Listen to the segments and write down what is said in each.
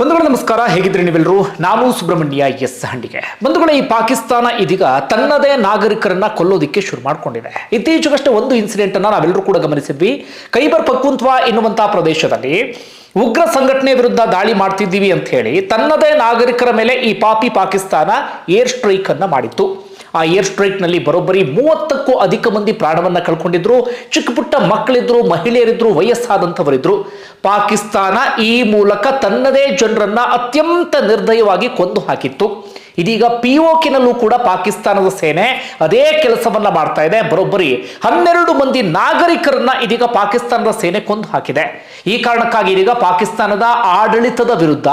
ಬಂಧುಗಳ ನಮಸ್ಕಾರ ಹೇಗಿದ್ರಿ ನೀವೆಲ್ಲರೂ? ನಾನು ಸುಬ್ರಹ್ಮಣ್ಯ ಎಸ್ ಹಂಡಿಗೆ. ಬಂಧುಗಳ, ಈ ಪಾಕಿಸ್ತಾನ ಇದೀಗ ತನ್ನದೇ ನಾಗರಿಕರನ್ನ ಕೊಲ್ಲೋದಿಕ್ಕೆ ಶುರು ಮಾಡ್ಕೊಂಡಿದೆ. ಇತ್ತೀಚೆಗಷ್ಟೇ ಒಂದು ಇನ್ಸಿಡೆಂಟ್ ಅನ್ನ ನಾವೆಲ್ಲರೂ ಕೂಡ ಗಮನಿಸಿದ್ವಿ. ಕೈಬರ್ ಪಕ್ವಂತ್ವ ಎನ್ನುವಂತಹ ಪ್ರದೇಶದಲ್ಲಿ ಉಗ್ರ ಸಂಘಟನೆ ವಿರುದ್ಧ ದಾಳಿ ಮಾಡ್ತಿದ್ದೀವಿ ಅಂತ ಹೇಳಿ ತನ್ನದೇ ನಾಗರಿಕರ ಮೇಲೆ ಈ ಪಾಪಿ ಪಾಕಿಸ್ತಾನ ಏರ್ ಸ್ಟ್ರೈಕ್ ಅನ್ನ ಮಾಡಿತ್ತು. ಆ ಏರ್ ಸ್ಟ್ರೈಕ್ನಲ್ಲಿ ಬರೋಬ್ಬರಿ ಮೂವತ್ತಕ್ಕೂ ಅಧಿಕ ಮಂದಿ ಪ್ರಾಣವನ್ನ ಕಳ್ಕೊಂಡಿದ್ರು. ಚಿಕ್ಕ ಪುಟ್ಟ ಮಕ್ಕಳಿದ್ರು, ಮಹಿಳೆಯರಿದ್ರು, ವಯಸ್ಸಾದಂಥವರಿದ್ರು. ಪಾಕಿಸ್ತಾನ ಈ ಮೂಲಕ ತನ್ನದೇ ಜನರನ್ನ ಅತ್ಯಂತ ನಿರ್ದಯವಾಗಿ ಕೊಂದು ಹಾಕಿತ್ತು. ಇದೀಗ ಪಿಒಕಿನಲ್ಲೂ ಕೂಡ ಪಾಕಿಸ್ತಾನದ ಸೇನೆ ಅದೇ ಕೆಲಸವನ್ನ ಮಾಡ್ತಾ ಇದೆ. ಬರೋಬ್ಬರಿ ಹನ್ನೆರಡು ಮಂದಿ ನಾಗರಿಕರನ್ನ ಇದೀಗ ಪಾಕಿಸ್ತಾನದ ಸೇನೆ ಕೊಂದು ಹಾಕಿದೆ. ಈ ಕಾರಣಕ್ಕಾಗಿ ಇದೀಗ ಪಾಕಿಸ್ತಾನದ ಆಡಳಿತದ ವಿರುದ್ಧ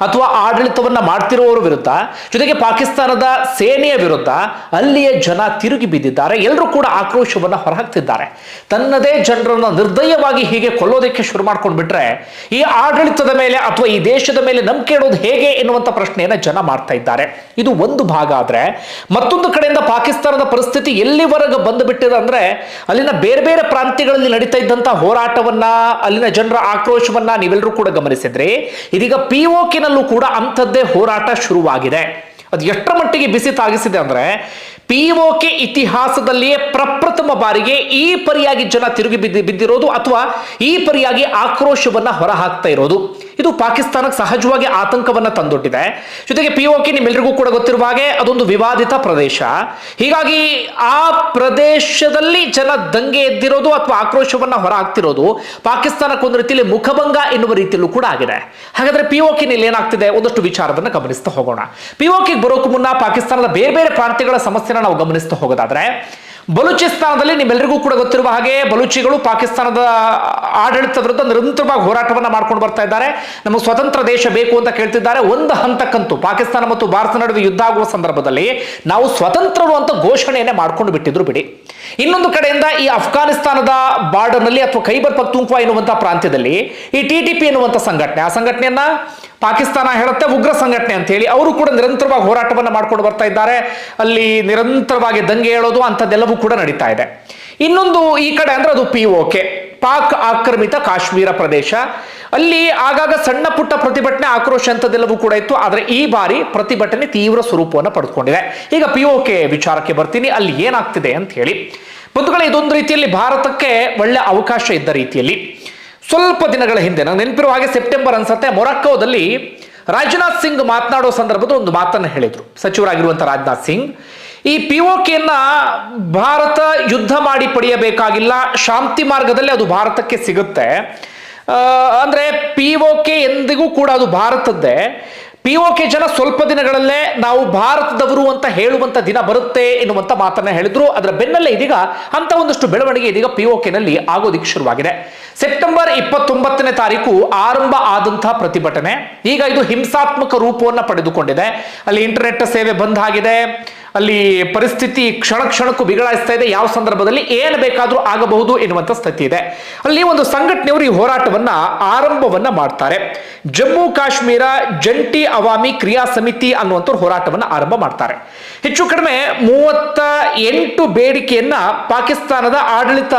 ಅಥವಾ ಆಡಳಿತವನ್ನ ಮಾಡ್ತಿರುವವರ ವಿರುದ್ಧ, ಜೊತೆಗೆ ಪಾಕಿಸ್ತಾನದ ಸೇನೆಯ ವಿರುದ್ಧ ಅಲ್ಲಿಯ ಜನ ತಿರುಗಿ ಬಿದ್ದಿದ್ದಾರೆ. ಎಲ್ಲರೂ ಕೂಡ ಆಕ್ರೋಶವನ್ನ ಹೊರಹಾಕ್ತಿದ್ದಾರೆ. ತನ್ನದೇ ಜನರನ್ನು ನಿರ್ದಯವಾಗಿ ಹೀಗೆ ಕೊಲ್ಲೋದಕ್ಕೆ ಶುರು ಮಾಡ್ಕೊಂಡು ಬಿಟ್ರೆ ಈ ಆಡಳಿತದ ಮೇಲೆ ಅಥವಾ ಈ ದೇಶದ ಮೇಲೆ ನಂಬಿಕೆ ಇಡೋದು ಹೇಗೆ ಎನ್ನುವಂಥ ಪ್ರಶ್ನೆಯನ್ನ ಜನ ಮಾಡ್ತಾ ಇದ್ದಾರೆ. ಇದು ಒಂದು ಭಾಗ ಆದ್ರೆ, ಮತ್ತೊಂದು ಕಡೆಯಿಂದ ಪಾಕಿಸ್ತಾನದ ಪರಿಸ್ಥಿತಿ ಎಲ್ಲಿವರೆಗೂ ಬಂದು ಬಿಟ್ಟಿದೆ ಅಂದ್ರೆ, ಅಲ್ಲಿನ ಬೇರೆ ಬೇರೆ ಪ್ರಾಂತ್ಯಗಳಲ್ಲಿ ನಡೀತಾ ಇದ್ದಂಥ ಹೋರಾಟವನ್ನ, ಅಲ್ಲಿನ ಜನರ ಆಕ್ರೋಶವನ್ನ ನೀವೆಲ್ಲರೂ ಕೂಡ ಗಮನಿಸಿದ್ರಿ. ಇದೀಗ ಪಿಒಕಿನಲ್ಲೂ ಕೂಡ ಅಂಥದ್ದೇ ಹೋರಾಟ ಶುರುವಾಗಿದೆ. ಅದು ಎಷ್ಟರ ಮಟ್ಟಿಗೆ ಬಿಸಿ ತಾಗಿಸಿದೆ ಅಂದ್ರೆ ಕೆ ಇತಿಹಾಸದಲ್ಲಿಯೇ ಪ್ರಪ್ರಥಮ ಬಾರಿಗೆ ಈ ಪರಿಯಾಗಿ ಜನ ತಿರುಗಿ ಬಿದ್ದಿ ಬಿದ್ದಿರೋದು ಅಥವಾ ಈ ಪರಿಯಾಗಿ ಆಕ್ರೋಶವನ್ನ ಹೊರಹಾಕ್ತಾ ಇರೋದು. ಇದು ಪಾಕಿಸ್ತಾನಕ್ಕೆ ಸಹಜವಾಗಿ ಆತಂಕವನ್ನ ತಂದೊಡ್ಡಿದೆ. ಜೊತೆಗೆ ಪಿ ಒ ಕೆ ನಿಮ್ಮೆಲ್ಲರಿಗೂ ಕೂಡ ಗೊತ್ತಿರುವ ಹಾಗೆ ಅದೊಂದು ವಿವಾದಿತ ಪ್ರದೇಶ. ಹೀಗಾಗಿ ಆ ಪ್ರದೇಶದಲ್ಲಿ ಜನ ದಂಗೆ ಎದ್ದಿರೋದು ಅಥವಾ ಆಕ್ರೋಶವನ್ನ ಹೊರ ಹಾಕ್ತಿರೋದು ಪಾಕಿಸ್ತಾನಕ್ಕೆ ಒಂದು ರೀತಿಯಲ್ಲಿ ಮುಖಭಂಗ ಎನ್ನುವ ರೀತಿಯಲ್ಲೂ ಕೂಡ ಆಗಿದೆ. ಹಾಗಾದ್ರೆ ಕೆನಲ್ಲಿ ಏನಾಗ್ತಿದೆ? ಒಂದಷ್ಟು ವಿಚಾರವನ್ನು ಗಮನಿಸ್ತಾ ಹೋಗೋಣ. ಪಿಒಕಿಗೆ ಬರೋಕು ಮುನ್ನ ಪಾಕಿಸ್ತಾನದ ಬೇರೆ ಬೇರೆ ಪ್ರಾಂತ್ಯಗಳ ಸಮಸ್ಯೆನ ನಾವು ಗಮನಿಸ್ತಾ ಹೋಗೋದಾದ್ರೆ, ಬಲೂಚಿಸ್ತಾನದಲ್ಲಿ ನಿಮ್ಮೆಲ್ಲರಿಗೂ ಕೂಡ ಗೊತ್ತಿರುವ ಹಾಗೆ ಬಲೂಚಿಗಳು ಪಾಕಿಸ್ತಾನದ ಆಡಳಿತ ವಿರುದ್ಧ ನಿರಂತರವಾಗಿ ಹೋರಾಟವನ್ನು ಮಾಡ್ಕೊಂಡು ಬರ್ತಾ ಇದ್ದಾರೆ. ನಮಗೆ ಸ್ವತಂತ್ರ ದೇಶ ಬೇಕು ಅಂತ ಕೇಳ್ತಿದ್ದಾರೆ. ಒಂದು ಹಂತಕ್ಕಂತೂ ಪಾಕಿಸ್ತಾನ ಮತ್ತು ಭಾರತ ನಡುವೆ ಯುದ್ಧ ಆಗುವ ಸಂದರ್ಭದಲ್ಲಿ ನಾವು ಸ್ವತಂತ್ರರು ಅಂತ ಘೋಷಣೆಯನ್ನೇ ಮಾಡ್ಕೊಂಡು ಬಿಟ್ಟಿದ್ರು ಬಿಡಿ. ಇನ್ನೊಂದು ಕಡೆಯಿಂದ ಈ ಅಫ್ಘಾನಿಸ್ತಾನದ ಬಾರ್ಡರ್ನಲ್ಲಿ ಅಥವಾ ಖೈಬರ್ ಪಕ್ತುಂಕ್ವಾ ಎನ್ನುವಂತಹ ಪ್ರಾಂತ್ಯದಲ್ಲಿ ಈ ಟಿ ಟಿ ಪಿ ಎನ್ನುವಂಥ ಸಂಘಟನೆ, ಆ ಸಂಘಟನೆಯನ್ನ ಪಾಕಿಸ್ತಾನ ಹೇಳುತ್ತೆ ಉಗ್ರ ಸಂಘಟನೆ ಅಂತ ಹೇಳಿ. ಅವರು ಕೂಡ ನಿರಂತರವಾಗಿ ಹೋರಾಟವನ್ನು ಮಾಡ್ಕೊಂಡು ಬರ್ತಾ ಇದ್ದಾರೆ. ಅಲ್ಲಿ ನಿರಂತರವಾಗಿ ದಂಗೆ ಹೇಳೋದು ಅಂಥದ್ದೆಲ್ಲವೂ ಕೂಡ ನಡೀತಾ ಇದೆ. ಇನ್ನೊಂದು ಈ ಕಡೆ ಅಂದ್ರೆ ಅದು ಪಿ ಪಾಕ್ ಆಕ್ರಮಿತ ಕಾಶ್ಮೀರ ಪ್ರದೇಶ. ಅಲ್ಲಿ ಆಗಾಗ ಸಣ್ಣ ಪುಟ್ಟ ಪ್ರತಿಭಟನೆ, ಆಕ್ರೋಶ ಅಂತದೆಲ್ಲವೂ ಕೂಡ ಇತ್ತು. ಆದರೆ ಈ ಬಾರಿ ಪ್ರತಿಭಟನೆ ತೀವ್ರ ಸ್ವರೂಪವನ್ನು ಪಡೆದುಕೊಂಡಿದೆ ಈಗ ಪಿ ವಿಚಾರಕ್ಕೆ ಬರ್ತೀನಿ. ಅಲ್ಲಿ ಏನಾಗ್ತಿದೆ ಅಂತ ಹೇಳಿ. ಬಂಧುಗಳೇ, ಇದೊಂದು ರೀತಿಯಲ್ಲಿ ಭಾರತಕ್ಕೆ ಒಳ್ಳೆ ಅವಕಾಶ ಇದ್ದ ರೀತಿಯಲ್ಲಿ. ಸ್ವಲ್ಪ ದಿನಗಳ ಹಿಂದೆ, ನಂಗೆ ನೆನಪಿರುವ ಹಾಗೆ ಸೆಪ್ಟೆಂಬರ್ ಅನ್ಸತ್ತೆ, ಮೊರಕ್ಕೋದಲ್ಲಿ ರಾಜನಾಥ್ ಸಿಂಗ್ ಮಾತನಾಡೋ ಸಂದರ್ಭದ ಒಂದು ಮಾತನ್ನು ಹೇಳಿದ್ರು. ಸಚಿವರಾಗಿರುವಂಥ ರಾಜನಾಥ್ ಸಿಂಗ್, ಈ ಪಿ ಭಾರತ ಯುದ್ಧ ಮಾಡಿ ಪಡೆಯಬೇಕಾಗಿಲ್ಲ, ಶಾಂತಿ ಮಾರ್ಗದಲ್ಲಿ ಅದು ಭಾರತಕ್ಕೆ ಸಿಗುತ್ತೆ. ಅಂದರೆ ಪಿ ಕೆ ಎಂದಿಗೂ ಕೂಡ ಅದು ಭಾರತದ್ದೇ. ಪಿ ಕೆ ಜನ ಸ್ವಲ್ಪ ದಿನಗಳಲ್ಲೇ ನಾವು ಭಾರತದವರು ಅಂತ ಹೇಳುವಂತ ದಿನ ಬರುತ್ತೆ ಎನ್ನುವಂತ ಮಾತನ್ನ ಹೇಳಿದ್ರು. ಅದರ ಬೆನ್ನಲ್ಲೇ ಇದೀಗ ಅಂತ ಒಂದಷ್ಟು ಬೆಳವಣಿಗೆ ಇದೀಗ ಪಿ ನಲ್ಲಿ ಆಗೋದಿಕ್ಕೆ ಶುರುವಾಗಿದೆ. ಸೆಪ್ಟೆಂಬರ್ ಇಪ್ಪತ್ತೊಂಬತ್ತನೇ ತಾರೀಕು ಆರಂಭ ಆದಂತಹ ಪ್ರತಿಭಟನೆ. ಈಗ ಇದು ಹಿಂಸಾತ್ಮಕ ರೂಪವನ್ನ ಪಡೆದುಕೊಂಡಿದೆ. ಅಲ್ಲಿ ಇಂಟರ್ನೆಟ್ ಸೇವೆ ಬಂದ್ ಆಗಿದೆ. ಅಲ್ಲಿ ಪರಿಸ್ಥಿತಿ ಕ್ಷಣ ಕ್ಷಣಕ್ಕೂ ಬಿಗಡಾಯಿಸ್ತಾ ಇದೆ. ಯಾವ ಸಂದರ್ಭದಲ್ಲಿ ಏನು ಬೇಕಾದರೂ ಆಗಬಹುದು ಎನ್ನುವಂಥ ಸ್ಥಿತಿ ಇದೆ. ಅಲ್ಲಿ ಒಂದು ಸಂಘಟನೆಯವರು ಈ ಹೋರಾಟವನ್ನ ಆರಂಭವನ್ನ ಮಾಡ್ತಾರೆ. ಜಮ್ಮು ಕಾಶ್ಮೀರ ಜಂಟಿ ಅವಾಮಿ ಕ್ರಿಯಾ ಸಮಿತಿ ಅನ್ನುವಂಥವ್ರು ಹೋರಾಟವನ್ನು ಆರಂಭ ಮಾಡ್ತಾರೆ. ಹೆಚ್ಚು ಕಡಿಮೆ ಮೂವತ್ತ ಎಂಟು ಬೇಡಿಕೆಯನ್ನ ಪಾಕಿಸ್ತಾನದ ಆಡಳಿತ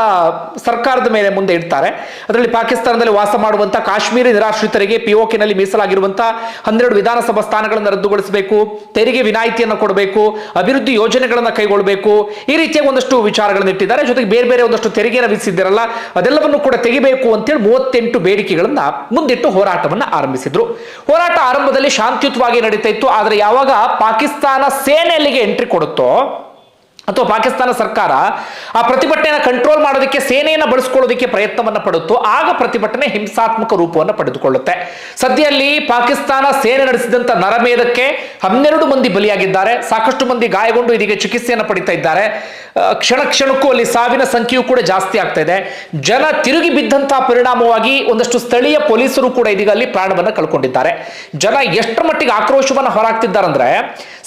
ಸರ್ಕಾರದ ಮೇಲೆ ಮುಂದೆ ಇಡ್ತಾರೆ. ಅದರಲ್ಲಿ ಪಾಕಿಸ್ತಾನದಲ್ಲಿ ವಾಸ ಮಾಡುವಂತಹ ಕಾಶ್ಮೀರಿ ನಿರಾಶ್ರಿತರಿಗೆ ಪಿಒಕೆನಲ್ಲಿ ಮೀಸಲಾಗಿರುವಂತಹ ಹನ್ನೆರಡು ವಿಧಾನಸಭಾ ಸ್ಥಾನಗಳನ್ನು ರದ್ದುಗೊಳಿಸಬೇಕು. ತೆರಿಗೆ ವಿನಾಯಿತಿಯನ್ನು ಕೊಡಬೇಕು. ಅಭಿವೃದ್ಧಿ ಯೋಜನೆಗಳನ್ನು ಕೈಗೊಳ್ಳಬೇಕು ಈ ರೀತಿಯ ಒಂದಷ್ಟು ವಿಚಾರಗಳನ್ನು ಇಟ್ಟಿದ್ದಾರೆ. ಜೊತೆಗೆ ಬೇರೆ ಬೇರೆ ಒಂದಷ್ಟು ತೆರಿಗೆ ವಿಧಿಸಿದ್ದಾರಲ್ಲ, ಅದೆಲ್ಲವನ್ನು ಕೂಡ ತೆಗಿಬೇಕು ಅಂತೇಳಿ ಮೂವತ್ತೆಂಟು ಬೇಡಿಕೆಗಳನ್ನ ಮುಂದಿಟ್ಟು ಹೋರಾಟವನ್ನು ಆರಂಭಿಸಿದ್ರು. ಹೋರಾಟ ಆರಂಭದಲ್ಲಿ ಶಾಂತಿಯುತವಾಗಿ ನಡೀತಾ ಇತ್ತು. ಆದರೆ ಯಾವಾಗ ಪಾಕಿಸ್ತಾನ ಸೇನೆ ಅಲ್ಲಿಗೆ ಎಂಟ್ರಿ ಕೊಡುತ್ತೋ ಅಥವಾ ಪಾಕಿಸ್ತಾನ ಸರ್ಕಾರ ಆ ಪ್ರತಿಭಟನೆಯನ್ನು ಕಂಟ್ರೋಲ್ ಮಾಡೋದಕ್ಕೆ ಸೇನೆಯನ್ನು ಬಳಸ್ಕೊಳ್ಳೋದಕ್ಕೆ ಪ್ರಯತ್ನವನ್ನು ಪಡುತ್ತೋ, ಆಗ ಪ್ರತಿಭಟನೆ ಹಿಂಸಾತ್ಮಕ ರೂಪವನ್ನು ಪಡೆದುಕೊಳ್ಳುತ್ತೆ. ಸದ್ಯಲ್ಲಿ ಪಾಕಿಸ್ತಾನ ಸೇನೆ ನಡೆಸಿದಂಥ ನರಮೇಧಕ್ಕೆ ಹನ್ನೆರಡು ಮಂದಿ ಬಲಿಯಾಗಿದ್ದಾರೆ. ಸಾಕಷ್ಟು ಮಂದಿ ಗಾಯಗೊಂಡು ಇದೀಗ ಚಿಕಿತ್ಸೆಯನ್ನು ಪಡಿತಾ ಇದ್ದಾರೆ. ಕ್ಷಣ ಕ್ಷಣಕ್ಕೂ ಅಲ್ಲಿ ಸಾವಿನ ಸಂಖ್ಯೆಯೂ ಕೂಡ ಜಾಸ್ತಿ ಆಗ್ತಾ ಇದೆ. ಜನ ತಿರುಗಿ ಬಿದ್ದಂತಹ ಪರಿಣಾಮವಾಗಿ ಒಂದಷ್ಟು ಸ್ಥಳೀಯ ಪೊಲೀಸರು ಕೂಡ ಇದೀಗ ಅಲ್ಲಿ ಪ್ರಾಣವನ್ನು ಕಳ್ಕೊಂಡಿದ್ದಾರೆ. ಜನ ಎಷ್ಟರ ಮಟ್ಟಿಗೆ ಆಕ್ರೋಶವನ್ನು ಹೊರಾಗ್ತಿದ್ದಾರಂದ್ರೆ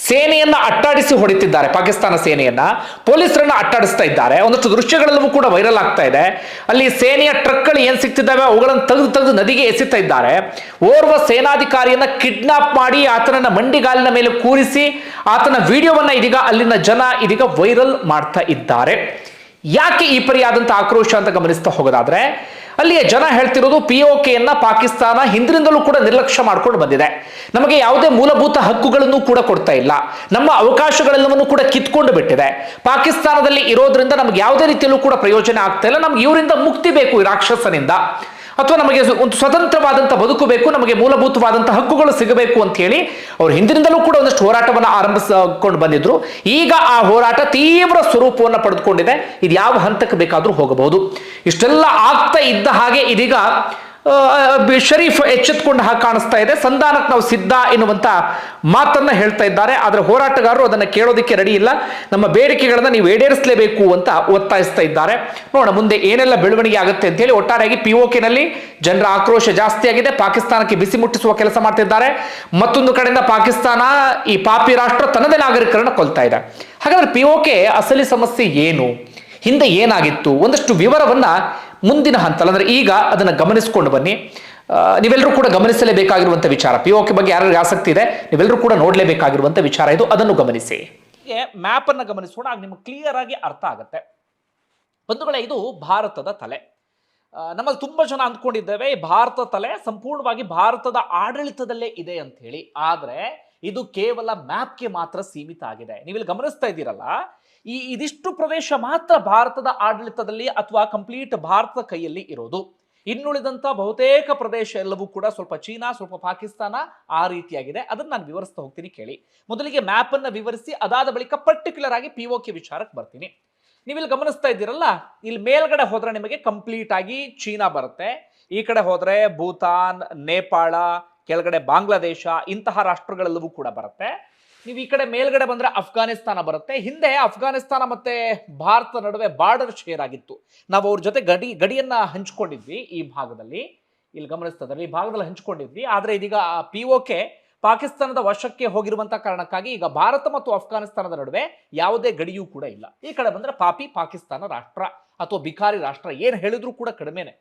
ಸೇನೆಯನ್ನ ಅಟ್ಟಾಡಿಸಿ ಹೊಡಿತಿದ್ದಾರೆ, ಪಾಕಿಸ್ತಾನ ಸೇನೆಯನ್ನ. ಪೊಲೀಸರನ್ನ ಅಟ್ಟಾಡಿಸ್ತಾ ಇದ್ದಾರೆ. ಒಂದಷ್ಟು ದೃಶ್ಯಗಳೆಲ್ಲವೂ ಕೂಡ ವೈರಲ್ ಆಗ್ತಾ ಇದೆ. ಅಲ್ಲಿ ಸೇನೆಯ ಟ್ರಕ್ಗಳು ಏನ್ ಸಿಗ್ತಿದ್ದಾವೆ, ಅವುಗಳನ್ನು ತೆಗೆದು ತೆಗೆದು ನದಿಗೆ ಎಸಿತಾ ಇದ್ದಾರೆ. ಓರ್ವ ಸೇನಾಧಿಕಾರಿಯನ್ನ ಕಿಡ್ನಾಪ್ ಮಾಡಿ ಆತನನ್ನ ಮಂಡಿಗಾಲಿನ ಮೇಲೆ ಕೂರಿಸಿ ಆತನ ವಿಡಿಯೋವನ್ನ ಇದೀಗ ಅಲ್ಲಿನ ಜನ ಇದೀಗ ವೈರಲ್ ಮಾಡ್ತಾ ಇದ್ದಾರೆ. ಯಾಕೆ ಈ ಪರಿಯಾದಂತಹ ಆಕ್ರೋಶ ಅಂತ ಗಮನಿಸ್ತಾ ಹೋಗೋದಾದ್ರೆ ಅಲ್ಲಿಯ ಜನ ಹೇಳ್ತಿರೋದು ಪಿ ಒ ಕೆಯನ್ನ ಪಾಕಿಸ್ತಾನ ಹಿಂದಿನಿಂದಲೂ ಕೂಡ ನಿರ್ಲಕ್ಷ್ಯ ಮಾಡ್ಕೊಂಡು ಬಂದಿದೆ. ನಮಗೆ ಯಾವುದೇ ಮೂಲಭೂತ ಹಕ್ಕುಗಳನ್ನು ಕೂಡ ಕೊಡ್ತಾ ಇಲ್ಲ. ನಮ್ಮ ಅವಕಾಶಗಳೆಲ್ಲವನ್ನು ಕೂಡ ಕಿತ್ಕೊಂಡು ಬಿಟ್ಟಿದೆ. ಪಾಕಿಸ್ತಾನದಲ್ಲಿ ಇರೋದ್ರಿಂದ ನಮ್ಗೆ ಯಾವುದೇ ರೀತಿಯಲ್ಲೂ ಕೂಡ ಪ್ರಯೋಜನ ಆಗ್ತಾ ಇಲ್ಲ. ನಮ್ಗೆ ಇವರಿಂದ ಮುಕ್ತಿ ಬೇಕು ಈ ರಾಕ್ಷಸನಿಂದ. ಅಥವಾ ನಮಗೆ ಒಂದು ಸ್ವತಂತ್ರವಾದಂಥ ಬದುಕು ಬೇಕು ನಮಗೆ ಮೂಲಭೂತವಾದಂಥ ಹಕ್ಕುಗಳು ಸಿಗಬೇಕು ಅಂತ ಹೇಳಿ ಅವ್ರು ಹಿಂದಿನಿಂದಲೂ ಕೂಡ ಒಂದಷ್ಟು ಹೋರಾಟವನ್ನು ಆರಂಭಿಸಿಕೊಂಡು ಬಂದಿದ್ರು. ಈಗ ಆ ಹೋರಾಟ ತೀವ್ರ ಸ್ವರೂಪವನ್ನು ಪಡೆದುಕೊಂಡಿದೆ. ಇದು ಯಾವ ಹಂತಕ್ಕೆ ಬೇಕಾದರೂ ಹೋಗಬಹುದು. ಇಷ್ಟೆಲ್ಲ ಆಗ್ತಾ ಇದ್ದ ಹಾಗೆ ಇದೀಗ ಶರೀಫ್ ಎಚ್ಚೆತ್ಕೊಂಡು ಹಾಗೆ ಕಾಣಿಸ್ತಾ ಇದೆ. ಸಂಧಾನಕ್ಕೆ ನಾವು ಸಿದ್ಧ ಎನ್ನುವಂಥ ಮಾತನ್ನ ಹೇಳ್ತಾ ಇದ್ದಾರೆ. ಆದರೆ ಹೋರಾಟಗಾರರು ಅದನ್ನು ಕೇಳೋದಕ್ಕೆ ರೆಡಿ ಇಲ್ಲ. ನಮ್ಮ ಬೇಡಿಕೆಗಳನ್ನು ನೀವು ಈಡೇರಿಸಲೇಬೇಕು ಅಂತ ಒತ್ತಾಯಿಸ್ತಾ ಇದ್ದಾರೆ. ನೋಡೋಣ, ಮುಂದೆ ಏನೆಲ್ಲ ಬೆಳವಣಿಗೆ ಆಗುತ್ತೆ ಅಂತ ಹೇಳಿ ಒಟ್ಟಾರೆಯಾಗಿ ಪಿ ನಲ್ಲಿ ಜನರ ಆಕ್ರೋಶ ಜಾಸ್ತಿ ಆಗಿದೆ. ಪಾಕಿಸ್ತಾನಕ್ಕೆ ಬಿಸಿ ಮುಟ್ಟಿಸುವ ಕೆಲಸ ಮಾಡ್ತಿದ್ದಾರೆ ಮತ್ತೊಂದು ಕಡೆಯಿಂದ ಪಾಕಿಸ್ತಾನ ಈ ಪಾಪಿ ರಾಷ್ಟ್ರ ತನ್ನದೇ ನಾಗರಿಕರನ್ನು ಕೊಲ್ತಾ ಇದೆ. ಹಾಗಾದ್ರೆ ಪಿ ಅಸಲಿ ಸಮಸ್ಯೆ ಏನು? ಹಿಂದೆ ಏನಾಗಿತ್ತು? ಒಂದಷ್ಟು ವಿವರವನ್ನ ಮುಂದಿನ ಹಂತ ಅಂದ್ರೆ ಈಗ ಅದನ್ನು ಗಮನಿಸಿಕೊಂಡು ಬನ್ನಿ. ನೀವೆಲ್ಲರೂ ಕೂಡ ಗಮನಿಸಲೇಬೇಕಾಗಿರುವಂಥ ವಿಚಾರ. ಪಿ ಓಕೆ ಬಗ್ಗೆ ಯಾರಿಗೆ ಆಸಕ್ತಿ ಇದೆ ನೀವೆಲ್ಲರೂ ಕೂಡ ನೋಡಲೇಬೇಕಾಗಿರುವಂಥ ವಿಚಾರ ಇದು. ಅದನ್ನು ಗಮನಿಸಿ. ಮ್ಯಾಪ್ ಅನ್ನ ಗಮನಿಸೋಣ ಆಗ ನಿಮ್ಗೆ ಕ್ಲಿಯರ್ ಆಗಿ ಅರ್ಥ ಆಗುತ್ತೆ. ಬಂಧುಗಳೇ, ಇದು ಭಾರತದ ತಲೆ. ನಮ್ಮಲ್ಲಿ ತುಂಬಾ ಜನ ಅಂದ್ಕೊಂಡಿದ್ದೇವೆ, ಈ ಭಾರತ ತಲೆ ಸಂಪೂರ್ಣವಾಗಿ ಭಾರತದ ಆಡಳಿತದಲ್ಲೇ ಇದೆ ಅಂತ ಹೇಳಿ. ಆದರೆ ಇದು ಕೇವಲ ಮ್ಯಾಪ್ಗೆ ಮಾತ್ರ ಸೀಮಿತ ಆಗಿದೆ. ನೀವಿಲ್ಲಿ ಗಮನಿಸ್ತಾ ಇದ್ದೀರಲ್ಲ ಈ ಇದಿಷ್ಟು ಪ್ರದೇಶ ಮಾತ್ರ ಭಾರತದ ಆಡಳಿತದಲ್ಲಿ ಅಥವಾ ಕಂಪ್ಲೀಟ್ ಭಾರತದ ಕೈಯಲ್ಲಿ ಇರೋದು. ಇನ್ನುಳಿದಂತ ಬಹುತೇಕ ಪ್ರದೇಶ ಎಲ್ಲವೂ ಕೂಡ ಸ್ವಲ್ಪ ಚೀನಾ, ಸ್ವಲ್ಪ ಪಾಕಿಸ್ತಾನ ಆ ರೀತಿಯಾಗಿದೆ. ಅದನ್ನು ನಾನು ವಿವರಿಸ್ತಾ ಹೋಗ್ತೀನಿ ಕೇಳಿ. ಮೊದಲಿಗೆ ಮ್ಯಾಪ್ ಅನ್ನ ವಿವರಿಸಿ, ಅದಾದ ಬಳಿಕ ಪರ್ಟಿಕ್ಯುಲರ್ ಆಗಿ ಪಿ ಕೆ ವಿಚಾರಕ್ಕೆ ಬರ್ತೀನಿ. ನೀವಿಲ್ಲಿ ಗಮನಿಸ್ತಾ ಇದ್ದೀರಲ್ಲ, ಇಲ್ಲಿ ಮೇಲ್ಗಡೆ ಹೋದ್ರೆ ನಿಮಗೆ ಕಂಪ್ಲೀಟ್ ಆಗಿ ಚೀನಾ ಬರುತ್ತೆ. ಈ ಕಡೆ ಹೋದ್ರೆ ಭೂತಾನ್, ನೇಪಾಳ, ಕೆಳಗಡೆ ಬಾಂಗ್ಲಾದೇಶ, ಇಂತಹ ರಾಷ್ಟ್ರಗಳೆಲ್ಲವೂ ಕೂಡ ಬರುತ್ತೆ. ನೀವು ಈ ಕಡೆ ಮೇಲ್ಗಡೆ ಬಂದ್ರೆ ಅಫ್ಘಾನಿಸ್ತಾನ ಬರುತ್ತೆ. ಹಿಂದೆ ಅಫ್ಘಾನಿಸ್ತಾನ ಮತ್ತೆ ಭಾರತ ನಡುವೆ ಬಾರ್ಡರ್ ಶೇರ್ ಆಗಿತ್ತು. ನಾವು ಅವ್ರ ಜೊತೆ ಗಡಿ, ಗಡಿಯನ್ನ ಹಂಚ್ಕೊಂಡಿದ್ವಿ ಈ ಭಾಗದಲ್ಲಿ. ಇಲ್ಲಿ ಗಮನಿಸ್ತಾ ಇದ್ದಾರೆ ಈ ಭಾಗದಲ್ಲಿ ಹಂಚ್ಕೊಂಡಿದ್ವಿ. ಆದ್ರೆ ಇದೀಗ ಪಿ ಪಾಕಿಸ್ತಾನದ ವಶಕ್ಕೆ ಹೋಗಿರುವಂತ ಕಾರಣಕ್ಕಾಗಿ ಈಗ ಭಾರತ ಮತ್ತು ಅಫ್ಘಾನಿಸ್ತಾನದ ನಡುವೆ ಯಾವುದೇ ಗಡಿಯೂ ಕೂಡ ಇಲ್ಲ. ಈ ಕಡೆ ಬಂದ್ರೆ ಪಾಪಿ ಪಾಕಿಸ್ತಾನ ರಾಷ್ಟ್ರ ಅಥವಾ ಬಿಕಾರಿ ರಾಷ್ಟ್ರ. ಏನು ಹೇಳಿದ್ರು ಕೂಡ ಕಡಿಮೆನೆ.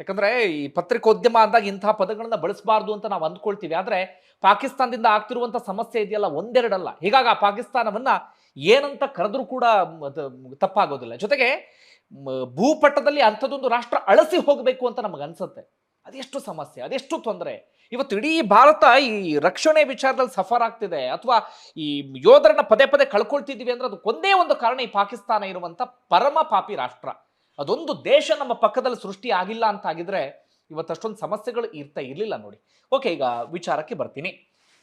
ಯಾಕಂದ್ರೆ ಈ ಪತ್ರಿಕೋದ್ಯಮ ಅಂದಾಗ ಇಂತಹ ಪದಗಳನ್ನ ಬಳಸಬಾರ್ದು ಅಂತ ನಾವು ಅಂದ್ಕೊಳ್ತೀವಿ. ಆದ್ರೆ ಪಾಕಿಸ್ತಾನದಿಂದ ಆಗ್ತಿರುವಂತ ಸಮಸ್ಯೆ ಇದೆಯಲ್ಲ, ಒಂದೆರಡಲ್ಲ. ಹೀಗಾಗಿ ಆ ಪಾಕಿಸ್ತಾನವನ್ನ ಏನಂತ ಕರೆದ್ರೂ ಕೂಡ ತಪ್ಪಾಗೋದಿಲ್ಲ. ಜೊತೆಗೆ ಭೂಪಟ್ಟದಲ್ಲಿ ಅಂಥದ್ದೊಂದು ರಾಷ್ಟ್ರ ಅಳಸಿ ಹೋಗಬೇಕು ಅಂತ ನಮಗೆ ಅನ್ಸುತ್ತೆ. ಅದೆಷ್ಟು ಸಮಸ್ಯೆ, ಅದೆಷ್ಟು ತೊಂದರೆ. ಇವತ್ತು ಇಡೀ ಭಾರತ ಈ ರಕ್ಷಣೆ ವಿಚಾರದಲ್ಲಿ ಸಫರ್ ಆಗ್ತಿದೆ. ಅಥವಾ ಈ ಯೋಧರನ್ನ ಪದೇ ಪದೇ ಕಳ್ಕೊಳ್ತಿದ್ದೀವಿ ಅಂದ್ರೆ ಅದಕ್ಕೊಂದೇ ಒಂದು ಕಾರಣ ಈ ಪಾಕಿಸ್ತಾನ ಇರುವಂತ ಪರಮ ಪಾಪಿ ರಾಷ್ಟ್ರ. ಅದೊಂದು ದೇಶ ನಮ್ಮ ಪಕ್ಕದಲ್ಲಿ ಸೃಷ್ಟಿ ಆಗಿಲ್ಲ ಅಂತ ಆಗಿದ್ರೆ ಇವತ್ತಷ್ಟೊಂದು ಸಮಸ್ಯೆಗಳು ಇರ್ತಾ ಇರಲಿಲ್ಲ ನೋಡಿ. ಓಕೆ ಈಗ ವಿಚಾರಕ್ಕೆ ಬರ್ತೀನಿ.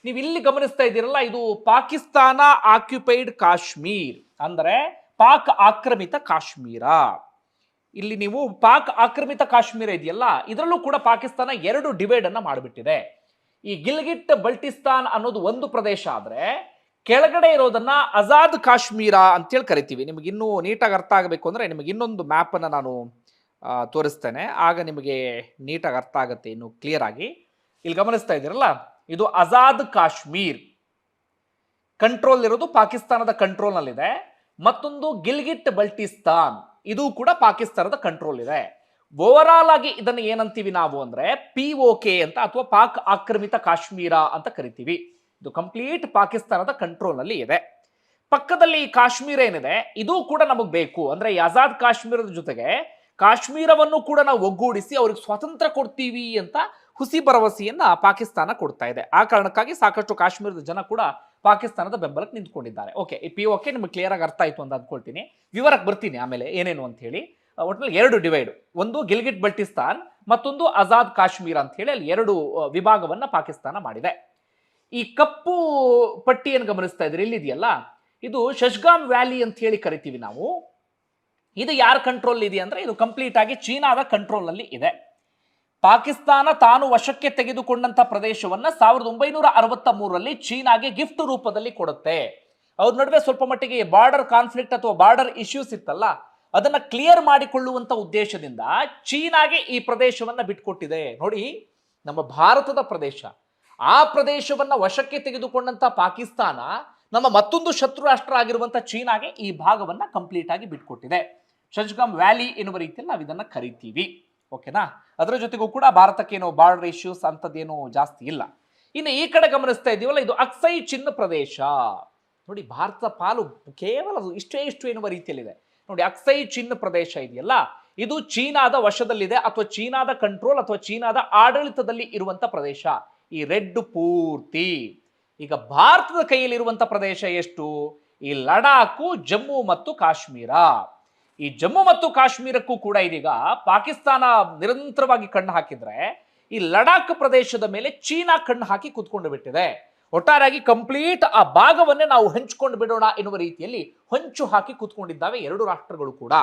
ನೀವು ಇಲ್ಲಿ ಗಮನಿಸ್ತಾ ಇದ್ದೀರಲ್ಲ, ಇದು ಪಾಕಿಸ್ತಾನ ಆಕ್ಯುಪೈಡ್ ಕಾಶ್ಮೀರ್. ಅಂದರೆ ಪಾಕ್ ಆಕ್ರಮಿತ ಕಾಶ್ಮೀರ. ಇಲ್ಲಿ ನೀವು ಪಾಕ್ ಆಕ್ರಮಿತ ಕಾಶ್ಮೀರ ಇದೆಯಲ್ಲ, ಇದರಲ್ಲೂ ಕೂಡ ಪಾಕಿಸ್ತಾನ ಎರಡು ಡಿವೈಡ್ ಅನ್ನ ಮಾಡಿಬಿಟ್ಟಿದೆ. ಈ ಗಿಲ್ಗಿಟ್, ಬಲ್ಟಿಸ್ತಾನ್ ಅನ್ನೋದು ಒಂದು ಪ್ರದೇಶ ಆದ್ರೆ ಕೆಳಗಡೆ ಇರೋದನ್ನ ಆಜಾದ್ ಕಾಶ್ಮೀರ ಅಂತೇಳಿ ಕರಿತೀವಿ. ನಿಮಗೆ ಇನ್ನೂ ನೀಟಾಗಿ ಅರ್ಥ ಆಗಬೇಕು ಅಂದ್ರೆ ನಿಮಗೆ ಇನ್ನೊಂದು ಮ್ಯಾಪ್ ಅನ್ನ ನಾನು ತೋರಿಸ್ತೇನೆ. ಆಗ ನಿಮಗೆ ನೀಟಾಗಿ ಅರ್ಥ ಆಗುತ್ತೆ ಇನ್ನು ಕ್ಲಿಯರ್ ಆಗಿ. ಇಲ್ಲಿ ಗಮನಿಸ್ತಾ ಇದ್ದೀರಲ್ಲ, ಇದು ಆಜಾದ್ ಕಾಶ್ಮೀರ್. ಕಂಟ್ರೋಲ್ ಇರೋದು ಪಾಕಿಸ್ತಾನದ ಕಂಟ್ರೋಲ್ನಲ್ಲಿದೆ ಮತ್ತೊಂದು ಗಿಲ್ಗಿಟ್ ಬಲ್ಟಿಸ್ತಾನ್. ಇದು ಕೂಡ ಪಾಕಿಸ್ತಾನದ ಕಂಟ್ರೋಲ್ ಇದೆ. ಓವರ್ಆಲ್ ಆಗಿ ಇದನ್ನು ಏನಂತೀವಿ ನಾವು ಅಂದ್ರೆ ಪಿ ಅಂತ ಅಥವಾ ಪಾಕ್ ಆಕ್ರಮಿತ ಕಾಶ್ಮೀರ ಅಂತ ಕರಿತೀವಿ. ಇದು ಕಂಪ್ಲೀಟ್ ಪಾಕಿಸ್ತಾನದ ಕಂಟ್ರೋಲ್ನಲ್ಲಿ ಇದೆ. ಪಕ್ಕದಲ್ಲಿ ಕಾಶ್ಮೀರ ಏನಿದೆ, ಇದು ಕೂಡ ನಮಗೆ ಬೇಕು. ಅಂದ್ರೆ ಈ ಆಜಾದ್ ಕಾಶ್ಮೀರದ ಜೊತೆಗೆ ಕಾಶ್ಮೀರವನ್ನು ಕೂಡ ನಾವು ಒಗ್ಗೂಡಿಸಿ ಅವ್ರಿಗೆ ಸ್ವಾತಂತ್ರ್ಯ ಕೊಡ್ತೀವಿ ಅಂತ ಹುಸಿ ಭರವಸೆಯನ್ನ ಪಾಕಿಸ್ತಾನ ಕೊಡ್ತಾ ಇದೆ. ಆ ಕಾರಣಕ್ಕಾಗಿ ಸಾಕಷ್ಟು ಕಾಶ್ಮೀರದ ಜನ ಕೂಡ ಪಾಕಿಸ್ತಾನದ ಬೆಂಬಲಕ್ಕೆ ನಿಂತ್ಕೊಂಡಿದ್ದಾರೆ. ಓಕೆ ಈ ಪಿ ಓಕೆ ನಿಮ್ಗೆ ಕ್ಲಿಯರ್ ಆಗಿ ಅರ್ಥ ಆಯ್ತು ಅಂತ ಅಂದ್ಕೊಳ್ತೀನಿ ವಿವರಕ್ಕೆ ಬರ್ತೀನಿ ಆಮೇಲೆ ಏನೇನು ಅಂತ ಹೇಳಿ. ಒಟ್ಟಿನಲ್ಲಿ ಎರಡು ಡಿವೈಡ್ ಒಂದು ಗಿಲ್ಗಿಟ್ ಬಲ್ಟಿಸ್ತಾನ್ ಮತ್ತೊಂದು ಆಜಾದ್ ಕಾಶ್ಮೀರ ಅಂತ ಹೇಳಿ ಅಲ್ಲಿ ಎರಡು ವಿಭಾಗವನ್ನ ಪಾಕಿಸ್ತಾನ ಮಾಡಿದೆ. ಈ ಕಪ್ಪು ಪಟ್ಟಿಯನ್ನು ಗಮನಿಸ್ತಾ ಇದ್ರಿ ಇಲ್ಲಿದೆಯಲ್ಲ ಇದು ಶಶ್ಗಾಮ್ ವ್ಯಾಲಿ ಅಂತ ಹೇಳಿ ಕರಿತೀವಿ ನಾವು. ಇದು ಯಾರ ಕಂಟ್ರೋಲ್ ಇದೆ ಅಂದ್ರೆ, ಇದು ಕಂಪ್ಲೀಟ್ ಆಗಿ ಚೀನಾದ ಕಂಟ್ರೋಲ್ ಅಲ್ಲಿ ಇದೆ. ಪಾಕಿಸ್ತಾನ ತಾನು ವಶಕ್ಕೆ ತೆಗೆದುಕೊಂಡಂತ ಪ್ರದೇಶವನ್ನ ಸಾವಿರದ ಒಂಬೈನೂರ ಅರವತ್ತ ಮೂರರಲ್ಲಿ ಚೀನಾಗೆ ಗಿಫ್ಟ್ ರೂಪದಲ್ಲಿ ಕೊಡುತ್ತೆ. ಅವ್ರ ನಡುವೆ ಸ್ವಲ್ಪ ಮಟ್ಟಿಗೆ ಬಾರ್ಡರ್ ಕಾನ್ಫ್ಲಿಕ್ಟ್ ಅಥವಾ ಬಾರ್ಡರ್ ಇಶ್ಯೂಸ್ ಇತ್ತಲ್ಲ, ಅದನ್ನ ಕ್ಲಿಯರ್ ಮಾಡಿಕೊಳ್ಳುವಂತ ಉದ್ದೇಶದಿಂದ ಚೀನಾಗೆ ಈ ಪ್ರದೇಶವನ್ನ ಬಿಟ್ಕೊಟ್ಟಿದೆ. ನೋಡಿ, ನಮ್ಮ ಭಾರತದ ಪ್ರದೇಶ ಆ ಪ್ರದೇಶವನ್ನ ವಶಕ್ಕೆ ತೆಗೆದುಕೊಂಡಂತ ಪಾಕಿಸ್ತಾನ ನಮ್ಮ ಮತ್ತೊಂದು ಶತ್ರು ರಾಷ್ಟ್ರ ಆಗಿರುವಂತ ಚೀನಾಗೆ ಈ ಭಾಗವನ್ನ ಕಂಪ್ಲೀಟ್ ಆಗಿ ಬಿಟ್ಕೊಟ್ಟಿದೆ. ಶಜ್ಗಮ್ ವ್ಯಾಲಿ ಎನ್ನುವ ರೀತಿಯಲ್ಲಿ ನಾವು ಇದನ್ನ ಕರಿತೀವಿ ಓಕೆನಾ ಅದರ ಜೊತೆಗೂ ಕೂಡ ಭಾರತಕ್ಕೆ ಏನೋ ಬಾರ್ಡರ್ ಇಶ್ಯೂಸ್ ಅಂಥದ್ದೇನು ಜಾಸ್ತಿ ಇಲ್ಲ. ಇನ್ನು ಈ ಕಡೆ ಗಮನಿಸ್ತಾ ಇದೀವಲ್ಲ ಇದು ಅಕ್ಸೈ ಚಿನ್ನ ಪ್ರದೇಶ. ನೋಡಿ, ಭಾರತದ ಪಾಲು ಕೇವಲ ಇಷ್ಟೇ ಇಷ್ಟು ಎನ್ನುವ ರೀತಿಯಲ್ಲಿದೆ. ನೋಡಿ, ಅಕ್ಸೈ ಚಿನ್ನ ಪ್ರದೇಶ ಇದೆಯಲ್ಲ, ಇದು ಚೀನಾದ ವಶದಲ್ಲಿದೆ, ಅಥವಾ ಚೀನಾದ ಕಂಟ್ರೋಲ್ ಅಥವಾ ಚೀನಾದ ಆಡಳಿತದಲ್ಲಿ ಇರುವಂತ ಪ್ರದೇಶ. ಈ ರೆಡ್ ಪೂರ್ತಿ. ಈಗ ಭಾರತದ ಕೈಯಲ್ಲಿರುವಂಥ ಪ್ರದೇಶ ಎಷ್ಟು? ಈ ಲಡಾಖು, ಜಮ್ಮು ಮತ್ತು ಕಾಶ್ಮೀರ. ಈ ಜಮ್ಮು ಮತ್ತು ಕಾಶ್ಮೀರಕ್ಕೂ ಕೂಡ ಇದೀಗ ಪಾಕಿಸ್ತಾನ ನಿರಂತರವಾಗಿ ಕಣ್ಣು ಹಾಕಿದ್ರೆ, ಈ ಲಡಾಖ್ ಪ್ರದೇಶದ ಮೇಲೆ ಚೀನಾ ಕಣ್ಣು ಹಾಕಿ ಕುತ್ಕೊಂಡು ಬಿಟ್ಟಿದೆ. ಒಟ್ಟಾರೆಯಾಗಿ ಕಂಪ್ಲೀಟ್ ಆ ಭಾಗವನ್ನೇ ನಾವು ಹಂಚ್ಕೊಂಡು ಬಿಡೋಣ ಎನ್ನುವ ರೀತಿಯಲ್ಲಿ ಹೊಂಚು ಹಾಕಿ ಕುತ್ಕೊಂಡಿದ್ದಾವೆ ಎರಡು ರಾಷ್ಟ್ರಗಳು ಕೂಡ.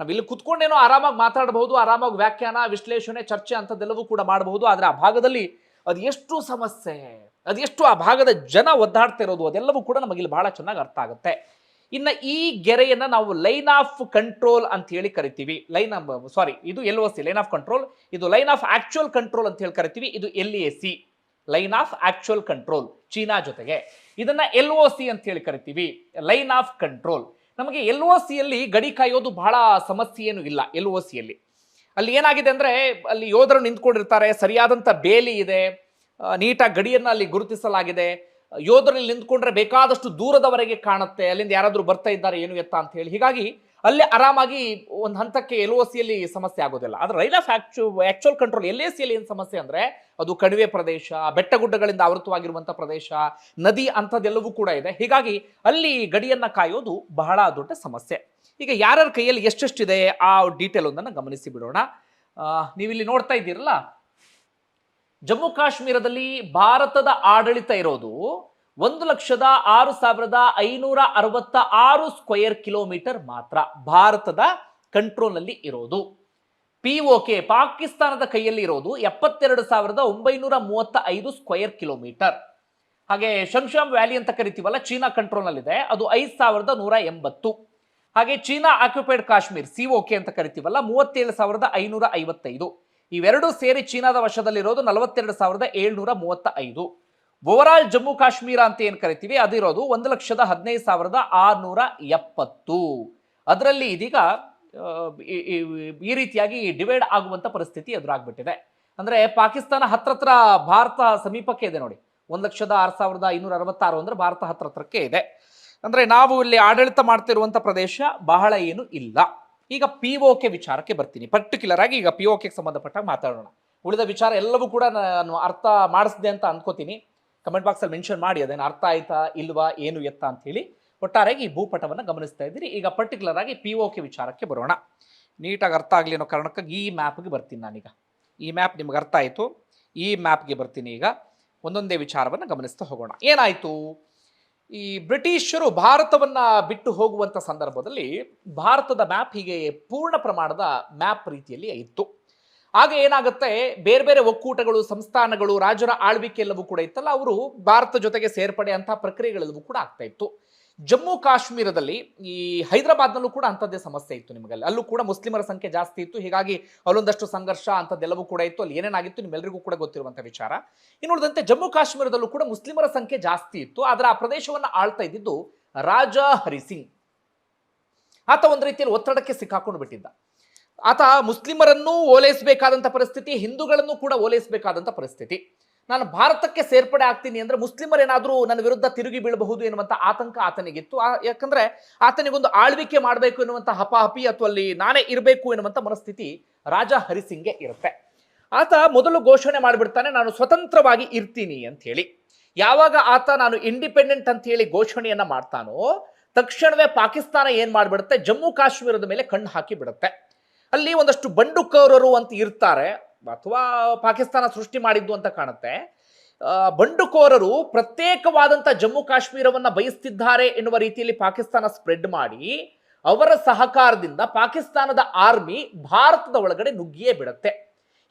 ನಾವು ಇಲ್ಲಿ ಕುತ್ಕೊಂಡೇನೋ ಆರಾಮಾಗಿ ಮಾತಾಡಬಹುದು, ಆರಾಮಾಗಿ ವ್ಯಾಖ್ಯಾನ, ವಿಶ್ಲೇಷಣೆ, ಚರ್ಚೆ ಅಂಥದ್ದೆಲ್ಲವೂ ಕೂಡ ಮಾಡಬಹುದು, ಆದರೆ ಆ ಭಾಗದಲ್ಲಿ ಅದು ಎಷ್ಟು ಸಮಸ್ಯೆ ಅದೆಷ್ಟು ಆ ಭಾಗದ ಜನ ಒದ್ದಾಡ್ತಾ ಇರೋದು, ಅದೆಲ್ಲವೂ ಕೂಡ ನಮಗಿಲ್ಲಿ ಬಹಳ ಚೆನ್ನಾಗಿ ಅರ್ಥ ಆಗುತ್ತೆ. ಇನ್ನು ಈ ಗೆರೆಯನ್ನು ನಾವು ಲೈನ್ ಆಫ್ ಕಂಟ್ರೋಲ್ ಅಂತ ಹೇಳಿ ಕರಿತೀವಿ. ಲೈನ್ ಆಫ್ ಸಾರಿ ಇದು L O C line of control ಇದು ಲೈನ್ ಆಫ್ ಆಕ್ಚುಯಲ್ ಕಂಟ್ರೋಲ್ ಅಂತ ಹೇಳಿ ಕರಿತೀವಿ. ಇದು L A C line of actual control China ಜೊತೆಗೆ. ಇದನ್ನ ಎಲ್ ಒ ಸಿ ಅಂತ ಹೇಳಿ ಕರಿತೀವಿ. ಲೈನ್ ಆಫ್ ಕಂಟ್ರೋಲ್ ನಮಗೆ ಎಲ್ ಒ ಸಿಯಲ್ಲಿ ಗಡಿ ಕಾಯೋದು ಬಹಳ ಸಮಸ್ಯೆ ಏನು ಇಲ್ಲ ಎಲ್ ಓ ಸಿಯಲ್ಲಿ ಅಲ್ಲಿ ಏನಾಗಿದೆ ಅಂದ್ರೆ, ಅಲ್ಲಿ ಯೋಧರು ನಿಂತ್ಕೊಂಡಿರ್ತಾರೆ, ಸರಿಯಾದಂತ ಬೇಲಿ ಇದೆ ನೀಟಾಗಿ ಗಡಿಯನ್ನ ಅಲ್ಲಿ ಗುರುತಿಸಲಾಗಿದೆ. ಯೋಧರಲ್ಲಿ ನಿಂತ್ಕೊಂಡ್ರೆ ಬೇಕಾದಷ್ಟು ದೂರದವರೆಗೆ ಕಾಣುತ್ತೆ, ಅಲ್ಲಿಂದ ಯಾರಾದರೂ ಬರ್ತಾ ಇದ್ದಾರೆ, ಏನು ಎತ್ತ ಅಂತ ಹೇಳಿ. ಹೀಗಾಗಿ ಅಲ್ಲಿ ಆರಾಮಾಗಿ ಒಂದು ಹಂತಕ್ಕೆ ಎಲ್ ಒ ಸಿಯಲ್ಲಿ ಸಮಸ್ಯೆ ಆಗೋದಿಲ್ಲ. ಆದರೆ ರೈಲ್ ಆಫ್ ಆಕ್ಚು ಆಕ್ಚುಯಲ್ ಕಂಟ್ರೋಲ್ ಎಲ್ ಎ ಸಿಯಲ್ಲಿ ಏನು ಸಮಸ್ಯೆ ಅಂದರೆ ಅದು ಕಣಿವೆ ಪ್ರದೇಶ ಬೆಟ್ಟ ಗುಡ್ಡಗಳಿಂದ ಆವೃತವಾಗಿರುವಂಥ ಪ್ರದೇಶ, ನದಿ ಅಂಥದ್ದೆಲ್ಲವೂ ಕೂಡ ಇದೆ. ಹೀಗಾಗಿ ಅಲ್ಲಿ ಗಡಿಯನ್ನು ಕಾಯೋದು ಬಹಳ ದೊಡ್ಡ ಸಮಸ್ಯೆ. ಈಗ ಯಾರ್ಯಾರ ಕೈಯಲ್ಲಿ ಎಷ್ಟೆಷ್ಟಿದೆ ಆ ಡೀಟೇಲ್ ಒಂದನ್ನು ಗಮನಿಸಿ ಬಿಡೋಣ. ನೀವಿಲ್ಲಿ ನೋಡ್ತಾ ಇದ್ದೀರಲ್ಲ, ಜಮ್ಮು ಕಾಶ್ಮೀರದಲ್ಲಿ ಭಾರತದ ಆಡಳಿತ ಇರೋದು ಒಂದು ಲಕ್ಷದ ಆರು ಸಾವಿರದ ಐನೂರ ಅರವತ್ತ ಆರು ಸ್ಕ್ವಯರ್ ಕಿಲೋಮೀಟರ್ ಮಾತ್ರ ಭಾರತದ ಕಂಟ್ರೋಲ್ನಲ್ಲಿ ಇರೋದು. ಪಿ ಕೆ ಪಾಕಿಸ್ತಾನದ ಕೈಯಲ್ಲಿ ಇರೋದು ಎಪ್ಪತ್ತೆರಡು ಸಾವಿರದ ಒಂಬೈನೂರ ಮೂವತ್ತ ಐದು ಸ್ಕ್ವಯರ್ ಕಿಲೋಮೀಟರ್. ಹಾಗೆ ಶಂಶಾಮ್ ವ್ಯಾಲಿ ಅಂತ ಕರಿತೀವಲ್ಲ, ಚೀನಾ ಕಂಟ್ರೋಲ್ನಲ್ಲಿದೆ, ಅದು ಐದು ಸಾವಿರದ ನೂರ ಎಂಬತ್ತು. ಹಾಗೆ China occupied Kashmir C K ಅಂತ ಕರಿತೀವಲ್ಲ, ಮೂವತ್ತೇಳು ಸಾವಿರದ ಐನೂರ ಐವತ್ತೈದು. ಇವೆರಡು ಸೇರಿ ಚೀನಾದ ವಶದಲ್ಲಿರೋದು ನಲವತ್ತೆರಡು ಸಾವಿರದ ಏಳ್ನೂರ ಮೂವತ್ತ ಐದು. ಓವರಾಲ್ ಜಮ್ಮು ಕಾಶ್ಮೀರ ಅಂತ ಏನು ಕರಿತೀವಿ? ಅದಿರೋದು ಒಂದು ಲಕ್ಷದ ಹದಿನೈದು ಸಾವಿರದ ಆರುನೂರ ಎಪ್ಪತ್ತು. ಅದರಲ್ಲಿ ಇದೀಗ ಈ- ರೀತಿಯಾಗಿ ಡಿವೈಡ್ ಆಗುವಂತ ಪರಿಸ್ಥಿತಿ ಎದುರಾಗ್ಬಿಟ್ಟಿದೆ. ಅಂದ್ರೆ ಪಾಕಿಸ್ತಾನ ಹತ್ರತ್ರ ಭಾರತ ಸಮೀಪಕ್ಕೆ ಇದೆ ನೋಡಿ. ಒಂದು ಲಕ್ಷದ ಆರು ಸಾವಿರದ ಐನೂರ ಅರವತ್ತಾರು ಅಂದ್ರೆ ಭಾರತ ಹತ್ರತ್ರಕ್ಕೆ ಇದೆ. ಅಂದ್ರೆ ನಾವು ಇಲ್ಲಿ ಆಡಳಿತ ಮಾಡ್ತಿರುವಂಥ ಪ್ರದೇಶ ಬಹಳ ಏನು ಇಲ್ಲ. ಈಗ ಪಿ ಕೆ ವಿಚಾರಕ್ಕೆ ಬರ್ತೀನಿ. ಪರ್ಟಿಕ್ಯುಲರ್ ಆಗಿ ಈಗ ಪಿ ಕೆ ಸಂಬಂಧಪಟ್ಟ ಮಾತಾಡೋಣ. ಉಳಿದ ವಿಚಾರ ಎಲ್ಲವೂ ಕೂಡ ನಾನು ಅರ್ಥ ಮಾಡಿಸಿದೆ ಅಂತ ಅನ್ಕೋತೀನಿ. ಕಮೆಂಟ್ ಬಾಕ್ಸಲ್ಲಿ ಮೆನ್ಷನ್ ಮಾಡಿ ಅದೇನು ಅರ್ಥ ಆಯ್ತಾ, ಇಲ್ವಾ, ಏನು ಎತ್ತ ಅಂತ ಹೇಳಿ ಈ ಭೂಪಟವನ್ನು ಗಮನಿಸ್ತಾ ಇದ್ದೀರಿ. ಈಗ ಪರ್ಟಿಕ್ಯುಲರ್ ಆಗಿ ಪಿ ಕೆ ವಿಚಾರಕ್ಕೆ ಬರೋಣ. ನೀಟಾಗಿ ಅರ್ಥ ಆಗಲಿ ಅನ್ನೋ ಕಾರಣಕ್ಕಾಗಿ ಈ ಮ್ಯಾಪ್ಗೆ ಬರ್ತೀನಿ ನಾನೀಗ. ಈ ಮ್ಯಾಪ್ ನಿಮ್ಗೆ ಅರ್ಥ ಆಯಿತು. ಈ ಮ್ಯಾಪ್ಗೆ ಬರ್ತೀನಿ ಈಗ. ಒಂದೊಂದೇ ವಿಚಾರವನ್ನು ಗಮನಿಸ್ತಾ ಹೋಗೋಣ. ಏನಾಯಿತು? ಈ ಬ್ರಿಟಿಷರು ಭಾರತವನ್ನು ಬಿಟ್ಟು ಹೋಗುವಂಥ ಸಂದರ್ಭದಲ್ಲಿ ಭಾರತದ ಮ್ಯಾಪ್ ಹೀಗೆ ಪೂರ್ಣ ಪ್ರಮಾಣದ ಮ್ಯಾಪ್ ರೀತಿಯಲ್ಲಿ ಇತ್ತು. ಆಗ ಏನಾಗುತ್ತೆ? ಬೇರೆ ಬೇರೆ ಒಕ್ಕೂಟಗಳು, ಸಂಸ್ಥಾನಗಳು, ರಾಜರ ಆಳ್ವಿಕೆ ಎಲ್ಲವೂ ಕೂಡ ಇತ್ತಲ್ಲ, ಅವರು ಭಾರತ ಜೊತೆಗೆ ಸೇರ್ಪಡೆ ಅಂತ ಪ್ರಕ್ರಿಯೆಗಳೆಲ್ಲವೂ ಕೂಡ ಆಗ್ತಾ ಇತ್ತು. ಜಮ್ಮು ಕಾಶ್ಮೀರದಲ್ಲಿ ಈ ಹೈದರಾಬಾದ್ನಲ್ಲೂ ಕೂಡ ಅಂಥದ್ದೇ ಸಮಸ್ಯೆ ಇತ್ತು ನಿಮಗಲ್ಲಿ. ಅಲ್ಲೂ ಕೂಡ ಮುಸ್ಲಿಮರ ಸಂಖ್ಯೆ ಜಾಸ್ತಿ ಇತ್ತು. ಹೀಗಾಗಿ ಅಲ್ಲೊಂದಷ್ಟು ಸಂಘರ್ಷ ಅಂಥದ್ದೆಲ್ಲವೂ ಕೂಡ ಇತ್ತು. ಅಲ್ಲಿ ಏನೇನಾಗಿತ್ತು ನಿಮ್ಮೆಲ್ಲರಿಗೂ ಕೂಡ ಗೊತ್ತಿರುವಂಥ ವಿಚಾರ. ಇನ್ನು ಉಳಿದಂತೆ ಜಮ್ಮು ಕಾಶ್ಮೀರದಲ್ಲೂ ಕೂಡ ಮುಸ್ಲಿಮರ ಸಂಖ್ಯೆ ಜಾಸ್ತಿ ಇತ್ತು. ಆದರೆ ಆ ಪ್ರದೇಶವನ್ನು ಆಳ್ತಾ ಇದ್ದಿದ್ದು ರಾಜ ಹರಿಸಿಂಗ್ ಆತ ಒಂದು ರೀತಿಯಲ್ಲಿ ಒತ್ತಡಕ್ಕೆ ಸಿಕ್ಕಾಕೊಂಡು ಬಿಟ್ಟಿದ್ದ ಆತ ಮುಸ್ಲಿಮರನ್ನು ಓಲೈಸಬೇಕಾದಂಥ ಪರಿಸ್ಥಿತಿ, ಹಿಂದೂಗಳನ್ನು ಕೂಡ ಓಲೈಸಬೇಕಾದಂಥ ಪರಿಸ್ಥಿತಿ. ನಾನು ಭಾರತಕ್ಕೆ ಸೇರ್ಪಡೆ ಆಗ್ತೀನಿ ಅಂದ್ರೆ ಮುಸ್ಲಿಮರೇನಾದರೂ ನನ್ನ ವಿರುದ್ಧ ತಿರುಗಿ ಬೀಳಬಹುದು ಎನ್ನುವಂಥ ಆತಂಕ ಆತನಿಗಿತ್ತು. ಯಾಕಂದ್ರೆ ಆತನಿಗೊಂದು ಆಳ್ವಿಕೆ ಮಾಡಬೇಕು ಎನ್ನುವಂಥ ಹಪಾಹಪಿ ಅಥವಾ ಅಲ್ಲಿ ನಾನೇ ಇರಬೇಕು ಎನ್ನುವಂಥ ಮನಸ್ಥಿತಿ ರಾಜ ಹರಿಸಿಂಗ್ಗೆ ಇರುತ್ತೆ. ಆತ ಮೊದಲು ಘೋಷಣೆ ಮಾಡಿಬಿಡ್ತಾನೆ, ನಾನು ಸ್ವತಂತ್ರವಾಗಿ ಇರ್ತೀನಿ ಅಂತ ಹೇಳಿ ಯಾವಾಗ ಆತ ನಾನು ಇಂಡಿಪೆಂಡೆಂಟ್ ಅಂತ ಹೇಳಿ ಘೋಷಣೆಯನ್ನ ಮಾಡ್ತಾನೋ, ತಕ್ಷಣವೇ ಪಾಕಿಸ್ತಾನ ಏನು ಮಾಡಿಬಿಡುತ್ತೆ, ಜಮ್ಮು ಕಾಶ್ಮೀರದ ಮೇಲೆ ಕಣ್ಣು ಹಾಕಿ ಬಿಡುತ್ತೆ ಅಲ್ಲಿ ಒಂದಷ್ಟು ಬಂಡುಕೋರರು ಅಂತ ಇರ್ತಾರೆ, ಅಥವಾ ಪಾಕಿಸ್ತಾನ ಸೃಷ್ಟಿ ಮಾಡಿದ್ದು ಅಂತ ಕಾಣುತ್ತೆ. ಬಂಡುಕೋರರು ಪ್ರತ್ಯೇಕವಾದಂಥ ಜಮ್ಮು ಕಾಶ್ಮೀರವನ್ನು ಬಯಸ್ತಿದ್ದಾರೆ ಎನ್ನುವ ರೀತಿಯಲ್ಲಿ ಪಾಕಿಸ್ತಾನ ಸ್ಪ್ರೆಡ್ ಮಾಡಿ, ಅವರ ಸಹಕಾರದಿಂದ ಪಾಕಿಸ್ತಾನದ ಆರ್ಮಿ ಭಾರತದ ಒಳಗಡೆ ನುಗ್ಗಿಯೇ ಬಿಡುತ್ತೆ.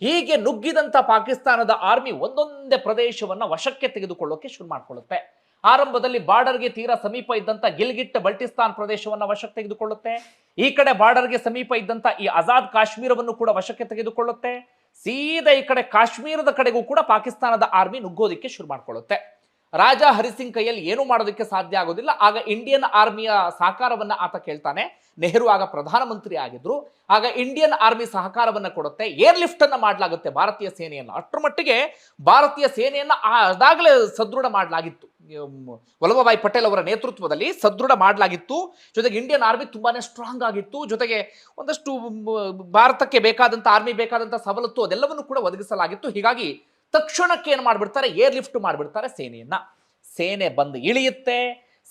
ಹೀಗೆ ನುಗ್ಗಿದಂಥ ಪಾಕಿಸ್ತಾನದ ಆರ್ಮಿ ಒಂದೊಂದೇ ಪ್ರದೇಶವನ್ನು ವಶಕ್ಕೆ ತೆಗೆದುಕೊಳ್ಳೋಕೆ ಶುರು ಮಾಡಿಕೊಳ್ಳುತ್ತೆ. ಆರಂಭದಲ್ಲಿ ಬಾರ್ಡರ್ಗೆ ತೀರಾ ಸಮೀಪ ಇದ್ದಂಥ ಗಿಲ್ಗಿಟ್, ಬಲ್ಟಿಸ್ತಾನ್ ಪ್ರದೇಶವನ್ನು ವಶಕ್ಕೆ ತೆಗೆದುಕೊಳ್ಳುತ್ತೆ. ಈ ಕಡೆ ಬಾರ್ಡರ್ಗೆ ಸಮೀಪ ಇದ್ದಂತ ಈ ಆಜಾದ್ ಕಾಶ್ಮೀರವನ್ನು ಕೂಡ ವಶಕ್ಕೆ ತೆಗೆದುಕೊಳ್ಳುತ್ತೆ. ಸೀದಾ ಈ ಕಡೆ ಕಾಶ್ಮೀರದ ಕಡೆಗೂ ಕೂಡ ಪಾಕಿಸ್ತಾನದ ಆರ್ಮಿ ನುಗ್ಗೋದಿಕ್ಕೆ ಶುರು ಮಾಡ್ಕೊಳ್ಳುತ್ತೆ. ರಾಜ ಹರಿಸಿಂಗ್ ಕೈಯಲ್ಲಿ ಏನು ಮಾಡೋದಕ್ಕೆ ಸಾಧ್ಯ ಆಗೋದಿಲ್ಲ. ಆಗ ಇಂಡಿಯನ್ ಆರ್ಮಿಯ ಸಹಕಾರವನ್ನ ಆತ ಕೇಳ್ತಾನೆ. ನೆಹರು ಆಗ ಪ್ರಧಾನಮಂತ್ರಿ ಆಗಿದ್ರು. ಆಗ ಇಂಡಿಯನ್ ಆರ್ಮಿ ಸಹಕಾರವನ್ನ ಕೊಡುತ್ತೆ. ಏರ್ ಲಿಫ್ಟ್ ಅನ್ನ ಮಾಡಲಾಗುತ್ತೆ ಭಾರತೀಯ ಸೇನೆಯನ್ನ. ಅಷ್ಟರ ಮಟ್ಟಿಗೆ ಭಾರತೀಯ ಸೇನೆಯನ್ನ ಅದಾಗಲೇ ಸದೃಢ ಮಾಡಲಾಗಿತ್ತು. ವಲ್ಲಭಭಾಯಿ ಪಟೇಲ್ ಅವರ ನೇತೃತ್ವದಲ್ಲಿ ಸದೃಢ ಮಾಡಲಾಗಿತ್ತು. ಜೊತೆಗೆ ಇಂಡಿಯನ್ ಆರ್ಮಿ ತುಂಬಾನೇ ಸ್ಟ್ರಾಂಗ್ ಆಗಿತ್ತು. ಜೊತೆಗೆ ಒಂದಷ್ಟು, ಭಾರತಕ್ಕೆ ಬೇಕಾದಂಥ ಆರ್ಮಿ ಬೇಕಾದಂಥ ಸವಲತ್ತು ಅದೆಲ್ಲವನ್ನು ಕೂಡ ಒದಗಿಸಲಾಗಿತ್ತು. ಹೀಗಾಗಿ ತಕ್ಷಣಕ್ಕೆ ಏನು ಮಾಡಿಬಿಡ್ತಾರೆ? ಏರ್ ಲಿಫ್ಟ್ ಮಾಡಿಬಿಡ್ತಾರೆ ಸೇನೆಯನ್ನ. ಸೇನೆ ಬಂದು ಇಳಿಯುತ್ತೆ.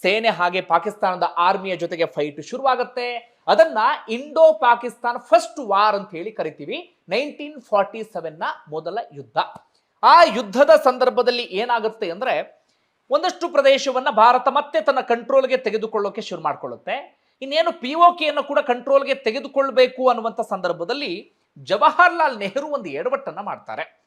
ಸೇನೆ ಹಾಗೆ ಪಾಕಿಸ್ತಾನದ ಆರ್ಮಿಯ ಜೊತೆಗೆ ಫೈಟ್ ಶುರುವಾಗುತ್ತೆ. ಅದನ್ನ ಇಂಡೋ ಪಾಕಿಸ್ತಾನ್ ಫಸ್ಟ್ ವಾರ್ ಅಂತ ಹೇಳಿ ಕರಿತೀವಿ. ನೈನ್ಟೀನ್ ಫಾರ್ಟಿ ಸೆವೆನ್ನ ಮೊದಲ ಯುದ್ಧ. ಆ ಯುದ್ಧದ ಸಂದರ್ಭದಲ್ಲಿ ಏನಾಗುತ್ತೆ ಅಂದ್ರೆ, ಒಂದಷ್ಟು ಪ್ರದೇಶವನ್ನ ಭಾರತ ಮತ್ತೆ ತನ್ನ ಕಂಟ್ರೋಲ್ಗೆ ತೆಗೆದುಕೊಳ್ಳೋಕೆ ಶುರು ಮಾಡಿಕೊಳ್ಳುತ್ತೆ. ಇನ್ನೇನು ಪಿ ಒ ಕೆಯನ್ನು ಕೂಡ ಕಂಟ್ರೋಲ್ಗೆ ತೆಗೆದುಕೊಳ್ಬೇಕು ಅನ್ನುವಂಥ ಸಂದರ್ಭದಲ್ಲಿ ಜವಾಹರ್ಲಾಲ್ ನೆಹರು ಒಂದು ಎಡವಟ್ಟನ್ನು ಮಾಡ್ತಾರೆ.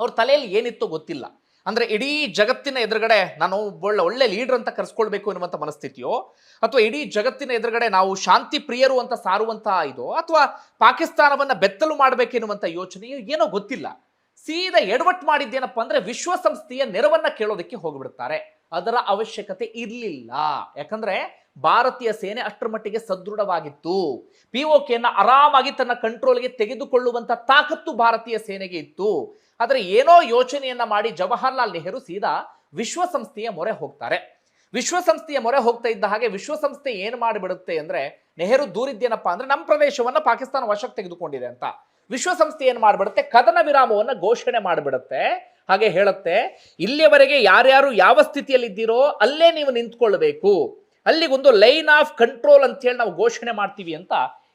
ಅವ್ರ ತಲೆಯಲ್ಲಿ ಏನಿತ್ತು ಗೊತ್ತಿಲ್ಲ. ಅಂದ್ರೆ ಇಡೀ ಜಗತ್ತಿನ ಎದುರುಗಡೆ ನಾನು ಒಳ್ಳೆ ಒಳ್ಳೆ ಲೀಡರ್ ಅಂತ ಕರೆಸ್ಕೊಳ್ಬೇಕು ಎನ್ನುವಂಥ ಮನಸ್ಥಿತಿಯೋ, ಅಥವಾ ಇಡೀ ಜಗತ್ತಿನ ಎದುರುಗಡೆ ನಾವು ಶಾಂತಿ ಪ್ರಿಯರು ಅಂತ ಸಾರುವಂತ ಇದೋ, ಅಥವಾ ಪಾಕಿಸ್ತಾನವನ್ನ ಬೆತ್ತಲು ಮಾಡಬೇಕೆನ್ನುವಂಥ ಯೋಚನೆಯೋ ಏನೋ ಗೊತ್ತಿಲ್ಲ. ಸೀದಾ ಎಡವಟ್ಟು ಮಾಡಿದ್ದೇನಪ್ಪ ಅಂದ್ರೆ ವಿಶ್ವಸಂಸ್ಥೆಯ ನೆರವನ್ನ ಕೇಳೋದಕ್ಕೆ ಹೋಗಿಬಿಡ್ತಾರೆ. ಅದರ ಅವಶ್ಯಕತೆ ಇರಲಿಲ್ಲ. ಯಾಕಂದ್ರೆ ಭಾರತೀಯ ಸೇನೆ ಅಷ್ಟರ ಮಟ್ಟಿಗೆ ಸದೃಢವಾಗಿತ್ತು ಪಿ ಒ ಆರಾಮಾಗಿ ತನ್ನ ಕಂಟ್ರೋಲ್ಗೆ ತೆಗೆದುಕೊಳ್ಳುವಂತ ತಾಕತ್ತು ಭಾರತೀಯ ಸೇನೆಗೆ ಇತ್ತು. ಆದರೆ ಏನೋ ಯೋಚನೆಯನ್ನ ಮಾಡಿ ಜವಾಹರ್ಲಾಲ್ ನೆಹರು ಸೀದಾ ವಿಶ್ವಸಂಸ್ಥೆಯ ಮೊರೆ ಹೋಗ್ತಾರೆ. ವಿಶ್ವಸಂಸ್ಥೆಯ ಮೊರೆ ಹೋಗ್ತಾ ಇದ್ದ ಹಾಗೆ ವಿಶ್ವಸಂಸ್ಥೆ ಏನು ಮಾಡಿಬಿಡುತ್ತೆ ಅಂದ್ರೆ ನೆಹರು ದೂರಿದ್ದೇನಪ್ಪ ಅಂದ್ರೆ ನಮ್ಮ ಪ್ರದೇಶವನ್ನ ಪಾಕಿಸ್ತಾನ ವಶಕ್ಕೆ ತೆಗೆದುಕೊಂಡಿದೆ ಅಂತ. ವಿಶ್ವಸಂಸ್ಥೆ ಏನು ಮಾಡ್ಬಿಡುತ್ತೆ? ಕದನ ವಿರಾಮವನ್ನು ಘೋಷಣೆ ಮಾಡಿಬಿಡುತ್ತೆ. ಹಾಗೆ ಹೇಳುತ್ತೆ, ಇಲ್ಲಿಯವರೆಗೆ ಯಾರ್ಯಾರು ಯಾವ ಸ್ಥಿತಿಯಲ್ಲಿದ್ದೀರೋ ಅಲ್ಲೇ ನೀವು ನಿಂತ್ಕೊಳ್ಬೇಕು. ಅಲ್ಲಿಗೊಂದು ಲೈನ್ ಆಫ್ ಕಂಟ್ರೋಲ್ ಅಂತ ಹೇಳಿ ನಾವು ಘೋಷಣೆ ಮಾಡ್ತೀವಿ ಅಂತ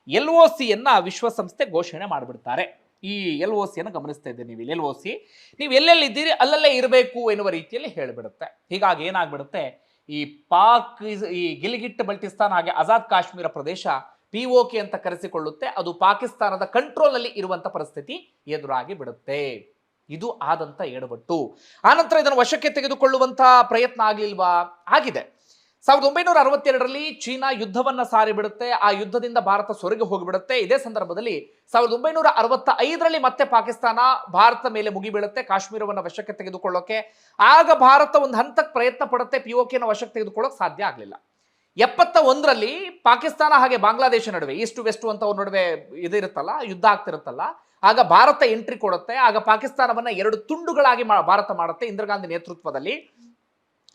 ಎಲ್ ಒ ಸಿಯನ್ನ ವಿಶ್ವಸಂಸ್ಥೆ ಘೋಷಣೆ ಮಾಡಿಬಿಡ್ತಾರೆ. ಈ ಎಲ್ ಒ ಸಿಯನ್ನು ಗಮನಿಸ್ತಾ ಇದ್ದೀರಿ ನೀವು ಎಲ್ ಒ ಸಿ, ನೀವು ಎಲ್ಲೆಲ್ಲಿ ಇದ್ದೀರಿ ಅಲ್ಲಲ್ಲೇ ಇರಬೇಕು ಎನ್ನುವ ರೀತಿಯಲ್ಲಿ ಹೇಳಿಬಿಡುತ್ತೆ. ಹೀಗಾಗಿ ಏನಾಗ್ಬಿಡುತ್ತೆ, ಈ ಪಾಕ್ ಈ ಗಿಲ್ಗಿಟ್ ಬಲ್ಟಿಸ್ತಾನ್ ಹಾಗೆ ಆಜಾದ್ ಕಾಶ್ಮೀರ ಪ್ರದೇಶ ಪಿ ಒ ಕೆ ಅಂತ ಕರೆಸಿಕೊಳ್ಳುತ್ತೆ. ಅದು ಪಾಕಿಸ್ತಾನದ ಕಂಟ್ರೋಲ್ನಲ್ಲಿ ಇರುವಂಥ ಪರಿಸ್ಥಿತಿ ಎದುರಾಗಿ ಬಿಡುತ್ತೆ. ಇದು ಆದಂತ ಎಡಬಟ್ಟು ಆನಂತರ ಇದನ್ನು ವಶಕ್ಕೆ ತೆಗೆದುಕೊಳ್ಳುವಂತ ಪ್ರಯತ್ನ ಆಗ್ಲಿಲ್ವಾ? ಆಗಿದೆ. ಸಾವಿರದ ಒಂಬೈನೂರ ಅರವತ್ತೆರಡರಲ್ಲಿ ಚೀನಾ ಯುದ್ಧವನ್ನ ಸಾರಿ ಬಿಡುತ್ತೆ ಆ ಯುದ್ಧದಿಂದ ಭಾರತ ಸೊರಗಿ ಹೋಗಿಬಿಡುತ್ತೆ. ಇದೇ ಸಂದರ್ಭದಲ್ಲಿ ಸಾವಿರದ ಒಂಬೈನೂರ ಅರವತ್ತ ಐದರಲ್ಲಿ ಮತ್ತೆ ಪಾಕಿಸ್ತಾನ ಭಾರತ ಮೇಲೆ ಮುಗಿಬೀಳುತ್ತೆ ಕಾಶ್ಮೀರವನ್ನ ವಶಕ್ಕೆ ತೆಗೆದುಕೊಳ್ಳೋಕೆ. ಆಗ ಭಾರತ ಒಂದು ಹಂತಕ್ಕೆ ಪ್ರಯತ್ನ ಪಡುತ್ತೆ ಪಿ ನ ವಶಕ್ಕೆ ತೆಗೆದುಕೊಳ್ಳೋಕೆ ಸಾಧ್ಯ ಆಗಲಿಲ್ಲ. ಎಪ್ಪತ್ತ ಒಂದರಲ್ಲಿ ಪಾಕಿಸ್ತಾನ ಹಾಗೆ ಬಾಂಗ್ಲಾದೇಶ ನಡುವೆ, ಈಸ್ಟ್ ವೆಸ್ಟ್ ಅಂತ ಅವ್ರ ನಡುವೆ ಇದಿರುತ್ತಲ್ಲ ಯುದ್ಧ ಆಗ್ತಿರುತ್ತಲ್ಲ, ಆಗ ಭಾರತ ಎಂಟ್ರಿ ಕೊಡುತ್ತೆ. ಆಗ ಪಾಕಿಸ್ತಾನವನ್ನ ಎರಡು ತುಂಡುಗಳಾಗಿ ಭಾರತ ಮಾಡುತ್ತೆ, ಇಂದಿರಾ ಗಾಂಧಿ ನೇತೃತ್ವದಲ್ಲಿ.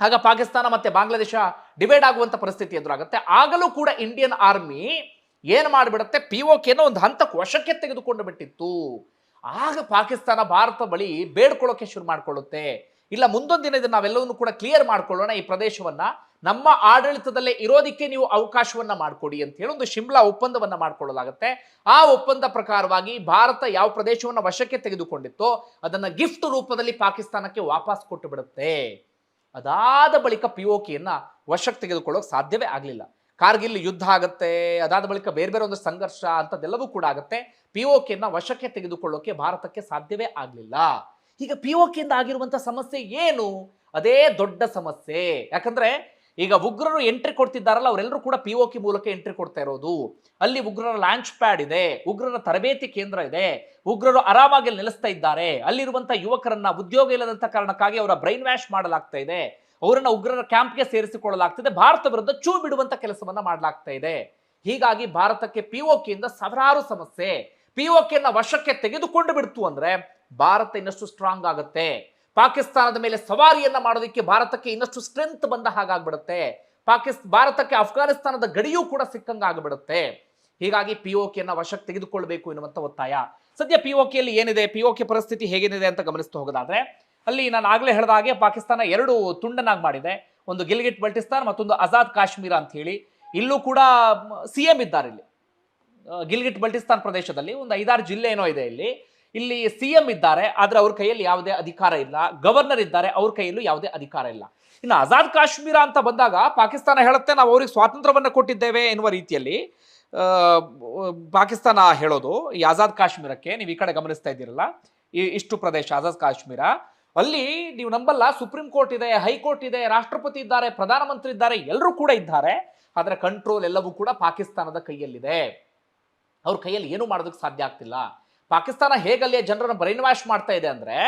ಆಗ ಪಾಕಿಸ್ತಾನ ಮತ್ತೆ ಬಾಂಗ್ಲಾದೇಶ ಡಿವೈಡ್ ಆಗುವಂತ ಪರಿಸ್ಥಿತಿ ಎದುರಾಗುತ್ತೆ. ಆಗಲೂ ಕೂಡ ಇಂಡಿಯನ್ ಆರ್ಮಿ ಏನು ಮಾಡಿಬಿಡುತ್ತೆ? ಪಿ ಒ ಕೆನ ಒಂದು ಹಂತಕ್ಕೆ ವಶಕ್ಕೆ ತೆಗೆದುಕೊಂಡು ಬಿಟ್ಟಿತ್ತು. ಆಗ ಪಾಕಿಸ್ತಾನ ಭಾರತ ಬಳಿ ಬೇಡ್ಕೊಳ್ಳೋಕೆ ಶುರು ಮಾಡ್ಕೊಳ್ಳುತ್ತೆ. ಇಲ್ಲ, ಮುಂದೊಂದು ದಿನ ಇದನ್ನ ನಾವೆಲ್ಲವನ್ನೂ ಕೂಡ ಕ್ಲಿಯರ್ ಮಾಡ್ಕೊಳ್ಳೋಣ ಈ ಪ್ರದೇಶವನ್ನ. ನಮ್ಮ ಆಡಳಿತದಲ್ಲೇ ಇರೋದಕ್ಕೆ ನೀವು ಅವಕಾಶವನ್ನ ಮಾಡಿಕೊಡಿ ಅಂತ ಹೇಳಿ ಒಂದು ಶಿಮ್ಲಾ ಒಪ್ಪಂದವನ್ನ ಮಾಡಿಕೊಳ್ಳಲಾಗುತ್ತೆ. ಆ ಒಪ್ಪಂದ ಪ್ರಕಾರವಾಗಿ ಭಾರತ ಯಾವ ಪ್ರದೇಶವನ್ನ ವಶಕ್ಕೆ ತೆಗೆದುಕೊಂಡಿತ್ತೋ ಅದನ್ನ ಗಿಫ್ಟ್ ರೂಪದಲ್ಲಿ ಪಾಕಿಸ್ತಾನಕ್ಕೆ ವಾಪಸ್ ಕೊಟ್ಟು ಬಿಡುತ್ತೆ. ಅದಾದ ಬಳಿಕ ಪಿ ಓ ಕೆಯನ್ನ ವಶಕ್ಕೆ ತೆಗೆದುಕೊಳ್ಳೋಕೆ ಸಾಧ್ಯವೇ ಆಗಲಿಲ್ಲ. ಕಾರ್ಗಿಲ್ ಯುದ್ಧ ಆಗುತ್ತೆ, ಅದಾದ ಬಳಿಕ ಬೇರೆ ಬೇರೆ ಒಂದು ಸಂಘರ್ಷ ಅಂಥದ್ದೆಲ್ಲವೂ ಕೂಡ ಆಗುತ್ತೆ. ಪಿ ಓ ಕೆಯನ್ನ ವಶಕ್ಕೆ ತೆಗೆದುಕೊಳ್ಳೋಕೆ ಭಾರತಕ್ಕೆ ಸಾಧ್ಯವೇ ಆಗಲಿಲ್ಲ. ಈಗ ಪಿ ಓ ಕೆಯಿಂದ ಆಗಿರುವಂಥ ಸಮಸ್ಯೆ ಏನು? ಅದೇ ದೊಡ್ಡ ಸಮಸ್ಯೆ. ಯಾಕಂದ್ರೆ ಈಗ ಉಗ್ರರು ಎಂಟ್ರಿ ಕೊಡ್ತಿದ್ದಾರಲ್ಲ, ಅವರೆಲ್ಲರೂ ಕೂಡ ಪಿ ಒ ಮೂಲಕ ಎಂಟ್ರಿ ಕೊಡ್ತಾ ಇರೋದು. ಅಲ್ಲಿ ಉಗ್ರರ ಲಾಂಚ್ ಪ್ಯಾಡ್ ಇದೆ, ಉಗ್ರರ ತರಬೇತಿ ಕೇಂದ್ರ ಇದೆ, ಉಗ್ರರು ಆರಾಮಾಗಿ ನೆಲೆಸ್ತಾ ಇದ್ದಾರೆ. ಅಲ್ಲಿರುವಂತಹ ಯುವಕರನ್ನ, ಉದ್ಯೋಗ ಇಲ್ಲದಂತ ಕಾರಣಕ್ಕಾಗಿ ಅವರ ಬ್ರೈನ್ ವ್ಯಾಶ್ ಮಾಡಲಾಗ್ತಾ ಇದೆ. ಅವರನ್ನ ಉಗ್ರರ ಕ್ಯಾಂಪ್ಗೆ ಸೇರಿಸಿಕೊಳ್ಳಲಾಗ್ತಿದೆ. ಭಾರತ ವಿರುದ್ಧ ಚೂ ಬಿಡುವಂತ ಕೆಲಸವನ್ನ ಮಾಡಲಾಗ್ತಾ ಇದೆ. ಹೀಗಾಗಿ ಭಾರತಕ್ಕೆ ಪಿ ಒ ಕೆಯಿಂದ ಸಾವಿರಾರು ಸಮಸ್ಯೆ. ಪಿ ಕೆನ ವಶಕ್ಕೆ ತೆಗೆದುಕೊಂಡು ಬಿಡ್ತು ಅಂದ್ರೆ ಭಾರತ ಇನ್ನಷ್ಟು ಸ್ಟ್ರಾಂಗ್ ಆಗುತ್ತೆ. ಪಾಕಿಸ್ತಾನದ ಮೇಲೆ ಸವಾರಿಯನ್ನ ಮಾಡೋದಕ್ಕೆ ಭಾರತಕ್ಕೆ ಇನ್ನಷ್ಟು ಸ್ಟ್ರೆಂತ್ ಬಂದ ಹಾಗಾಗ್ಬಿಡುತ್ತೆ. ಪಾಕಿಸ್, ಭಾರತಕ್ಕೆ ಅಫ್ಘಾನಿಸ್ತಾನದ ಗಡಿಯೂ ಕೂಡ ಸಿಕ್ಕಂಗಾಗ್ಬಿಡುತ್ತೆ ಹೀಗಾಗಿ ಪಿ ಒ ಕೆನ ವಶಕ್ಕೆ ತೆಗೆದುಕೊಳ್ಬೇಕು ಎನ್ನುವಂಥ ಒತ್ತಾಯ. ಸದ್ಯ ಪಿ ಕೆಯಲ್ಲಿ ಏನಿದೆ? ಪಿ ಕೆ ಪರಿಸ್ಥಿತಿ ಹೇಗೇನಿದೆ ಅಂತ ಗಮನಿಸ್ತಾ ಹೋಗೋದಾದ್ರೆ, ಅಲ್ಲಿ ನಾನು ಆಗ್ಲೇ ಹೇಳಿದ ಹಾಗೆ ಪಾಕಿಸ್ತಾನ ಎರಡು ತುಂಡನಾಗಿ ಮಾಡಿದೆ. ಒಂದು ಗಿಲ್ಗಿಟ್ ಬಲ್ಟಿಸ್ತಾನ್, ಮತ್ತೊಂದು ಆಜಾದ್ ಕಾಶ್ಮೀರ ಅಂತ ಹೇಳಿ. ಇಲ್ಲೂ ಕೂಡ ಸಿ ಎಂ ಇದ್ದಾರೆ ಇಲ್ಲಿ. ಗಿಲ್ಗಿಟ್ ಬಲ್ಟಿಸ್ತಾನ್ ಪ್ರದೇಶದಲ್ಲಿ ಒಂದು ಐದಾರು ಜಿಲ್ಲೆ ಏನೋ ಇದೆ ಇಲ್ಲಿ. ಇಲ್ಲಿ ಸಿ ಎಂ ಇದ್ದಾರೆ, ಆದ್ರೆ ಅವ್ರ ಕೈಯಲ್ಲಿ ಯಾವುದೇ ಅಧಿಕಾರ ಇಲ್ಲ. ಗವರ್ನರ್ ಇದ್ದಾರೆ, ಅವ್ರ ಕೈಯಲ್ಲೂ ಯಾವುದೇ ಅಧಿಕಾರ ಇಲ್ಲ. ಇನ್ನು ಆಜಾದ್ ಕಾಶ್ಮೀರ ಅಂತ ಬಂದಾಗ ಪಾಕಿಸ್ತಾನ ಹೇಳುತ್ತೆ, ನಾವು ಅವ್ರಿಗೆ ಸ್ವಾತಂತ್ರ್ಯವನ್ನು ಕೊಟ್ಟಿದ್ದೇವೆ ಎನ್ನುವ ರೀತಿಯಲ್ಲಿ ಪಾಕಿಸ್ತಾನ ಹೇಳೋದು, ಈ ಆಜಾದ್ ಕಾಶ್ಮೀರಕ್ಕೆ ನೀವು ಈ ಕಡೆ ಗಮನಿಸ್ತಾ ಇದ್ದೀರಲ್ಲ, ಈ ಇಷ್ಟು ಪ್ರದೇಶ, ಆಜಾದ್ ಕಾಶ್ಮೀರ. ಅಲ್ಲಿ ನೀವು ನಂಬಲ್ಲ, ಸುಪ್ರೀಂ ಕೋರ್ಟ್ ಇದೆ, ಹೈಕೋರ್ಟ್ ಇದೆ, ರಾಷ್ಟ್ರಪತಿ ಇದ್ದಾರೆ, ಪ್ರಧಾನಮಂತ್ರಿ ಇದ್ದಾರೆ, ಎಲ್ಲರೂ ಕೂಡ ಇದ್ದಾರೆ. ಆದರೆ ಕಂಟ್ರೋಲ್ ಎಲ್ಲವೂ ಕೂಡ ಪಾಕಿಸ್ತಾನದ ಕೈಯಲ್ಲಿದೆ. ಅವ್ರ ಕೈಯಲ್ಲಿ ಏನು ಮಾಡೋದಕ್ಕೆ ಸಾಧ್ಯ ಆಗ್ತಿಲ್ಲ? ಪಾಕಿಸ್ತಾನ ಹೇಗಲ್ಲಿ ಜನರನ್ನು ಬ್ರೈನ್ ವಾಶ್ ಮಾಡ್ತಾ ಇದೆ ಅಂದ್ರೆ,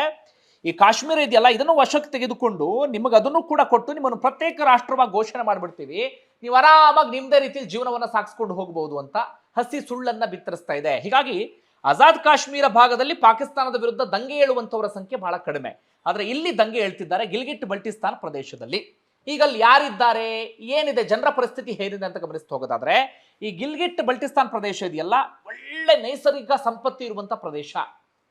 ಈ ಕಾಶ್ಮೀರ ಇದೆಯಲ್ಲ, ಇದನ್ನು ವಶಕ್ಕೆ ತೆಗೆದುಕೊಂಡು ನಿಮಗೆ ಅದನ್ನು ಕೂಡ ಕೊಟ್ಟು ನಿಮ್ಮನ್ನು ಪ್ರತ್ಯೇಕ ರಾಷ್ಟ್ರವಾಗಿ ಘೋಷಣೆ ಮಾಡಿಬಿಡ್ತೀವಿ. ನೀವು ಆರಾಮಾಗಿ ನಿಮ್ಮದೇ ರೀತಿಯಲ್ಲಿ ಜೀವನವನ್ನು ಸಾಗಿಸ್ಕೊಂಡು ಹೋಗಬಹುದು ಅಂತ ಹಸಿ ಸುಳ್ಳನ್ನ ಬಿತ್ತರಿಸ್ತಾ ಇದೆ. ಹೀಗಾಗಿ ಆಜಾದ್ ಕಾಶ್ಮೀರ ಭಾಗದಲ್ಲಿ ಪಾಕಿಸ್ತಾನದ ವಿರುದ್ಧ ದಂಗೆ ಏಳುವಂತವರ ಸಂಖ್ಯೆ ಬಹಳ ಕಡಿಮೆ. ಆದರೆ ಇಲ್ಲಿ ದಂಗೆ ಹೇಳ್ತಿದ್ದಾರೆ ಗಿಲ್ಗಿಟ್ ಬಲ್ಟಿಸ್ತಾನ್ ಪ್ರದೇಶದಲ್ಲಿ. ಈಗ ಅಲ್ಲಿ ಯಾರಿದ್ದಾರೆ? ಏನಿದೆ? ಜನರ ಪರಿಸ್ಥಿತಿ ಹೇಗಿದೆ ಅಂತ ಗಮನಿಸ್ತಾ ಹೋಗೋದಾದ್ರೆ, ಈ ಗಿಲ್ಗಿಟ್ ಬಲ್ಟಿಸ್ತಾನ್ ಪ್ರದೇಶ ಇದೆಯಲ್ಲ, ಒಳ್ಳೆ ನೈಸರ್ಗಿಕ ಸಂಪತ್ತು ಇರುವಂತ ಪ್ರದೇಶ.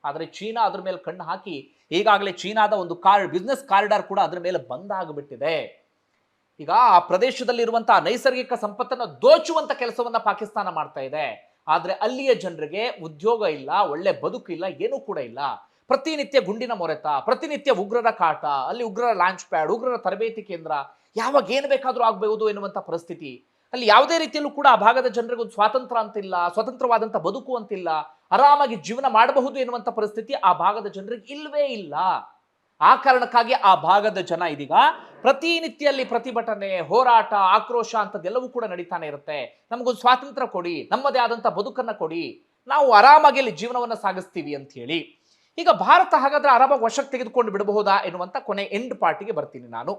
ಆದರೆ ಚೀನಾ ಅದ್ರ ಮೇಲೆ ಕಣ್ಣು ಹಾಕಿ, ಈಗಾಗಲೇ ಚೀನಾದ ಒಂದು ಕಾರ್ಡ್ ಬಿಸ್ನೆಸ್ ಕಾರಿಡಾರ್ ಕೂಡ ಅದ್ರ ಮೇಲೆ ಬಂದ್ ಆಗಿಬಿಟ್ಟಿದೆ. ಈಗ ಆ ಪ್ರದೇಶದಲ್ಲಿರುವಂತಹ ನೈಸರ್ಗಿಕ ಸಂಪತ್ತನ್ನು ದೋಚುವಂತ ಕೆಲಸವನ್ನ ಪಾಕಿಸ್ತಾನ ಮಾಡ್ತಾ ಇದೆ. ಆದ್ರೆ ಅಲ್ಲಿಯ ಜನರಿಗೆ ಉದ್ಯೋಗ ಇಲ್ಲ, ಒಳ್ಳೆ ಬದುಕು ಇಲ್ಲ ಏನೂ ಕೂಡ ಇಲ್ಲ. ಪ್ರತಿನಿತ್ಯ ಗುಂಡಿನ ಮೊರೆತ, ಪ್ರತಿನಿತ್ಯ ಉಗ್ರರ ಕಾಟ, ಅಲ್ಲಿ ಉಗ್ರರ ಲಾಂಚ್ ಪ್ಯಾಡ್ ಉಗ್ರರ ತರಬೇತಿ ಕೇಂದ್ರ, ಯಾವಾಗ ಏನು ಬೇಕಾದರೂ ಆಗಬಹುದು ಎನ್ನುವಂಥ ಪರಿಸ್ಥಿತಿ. ಅಲ್ಲಿ ಯಾವುದೇ ರೀತಿಯಲ್ಲೂ ಕೂಡ ಆ ಭಾಗದ ಜನರಿಗೆ ಒಂದು ಸ್ವಾತಂತ್ರ್ಯ ಅಂತಿಲ್ಲ ಸ್ವತಂತ್ರವಾದಂಥ ಬದುಕು ಅಂತಿಲ್ಲ, ಆರಾಮಾಗಿ ಜೀವನ ಮಾಡಬಹುದು ಎನ್ನುವಂಥ ಪರಿಸ್ಥಿತಿ ಆ ಭಾಗದ ಜನರಿಗೆ ಇಲ್ಲವೇ ಇಲ್ಲ. ಆ ಕಾರಣಕ್ಕಾಗಿ ಆ ಭಾಗದ ಜನ ಇದೀಗ ಪ್ರತಿನಿತ್ಯಲ್ಲಿ ಪ್ರತಿಭಟನೆ, ಹೋರಾಟ, ಆಕ್ರೋಶ ಅಂತದೆಲ್ಲವೂ ಕೂಡ ನಡೀತಾನೆ ಇರುತ್ತೆ. ನಮಗೊಂದು ಸ್ವಾತಂತ್ರ್ಯ ಕೊಡಿ, ನಮ್ಮದೇ ಆದಂಥ ಬದುಕನ್ನ ಕೊಡಿ, ನಾವು ಆರಾಮಾಗಿ ಅಲ್ಲಿ ಜೀವನವನ್ನ ಸಾಗಿಸ್ತೀವಿ ಅಂತ ಹೇಳಿ ಈಗ ಭಾರತ ಹಾಗಾದ್ರೆ ಅರಬ ವಶಕ್ಕೆ ತೆಗೆದುಕೊಂಡು ಬಿಡಬಹುದಾ ಎನ್ನುವಂಥ ಕೊನೆ ಎಂಡ್ ಪಾರ್ಟಿಗೆ ಬರ್ತೀನಿ ನಾನು.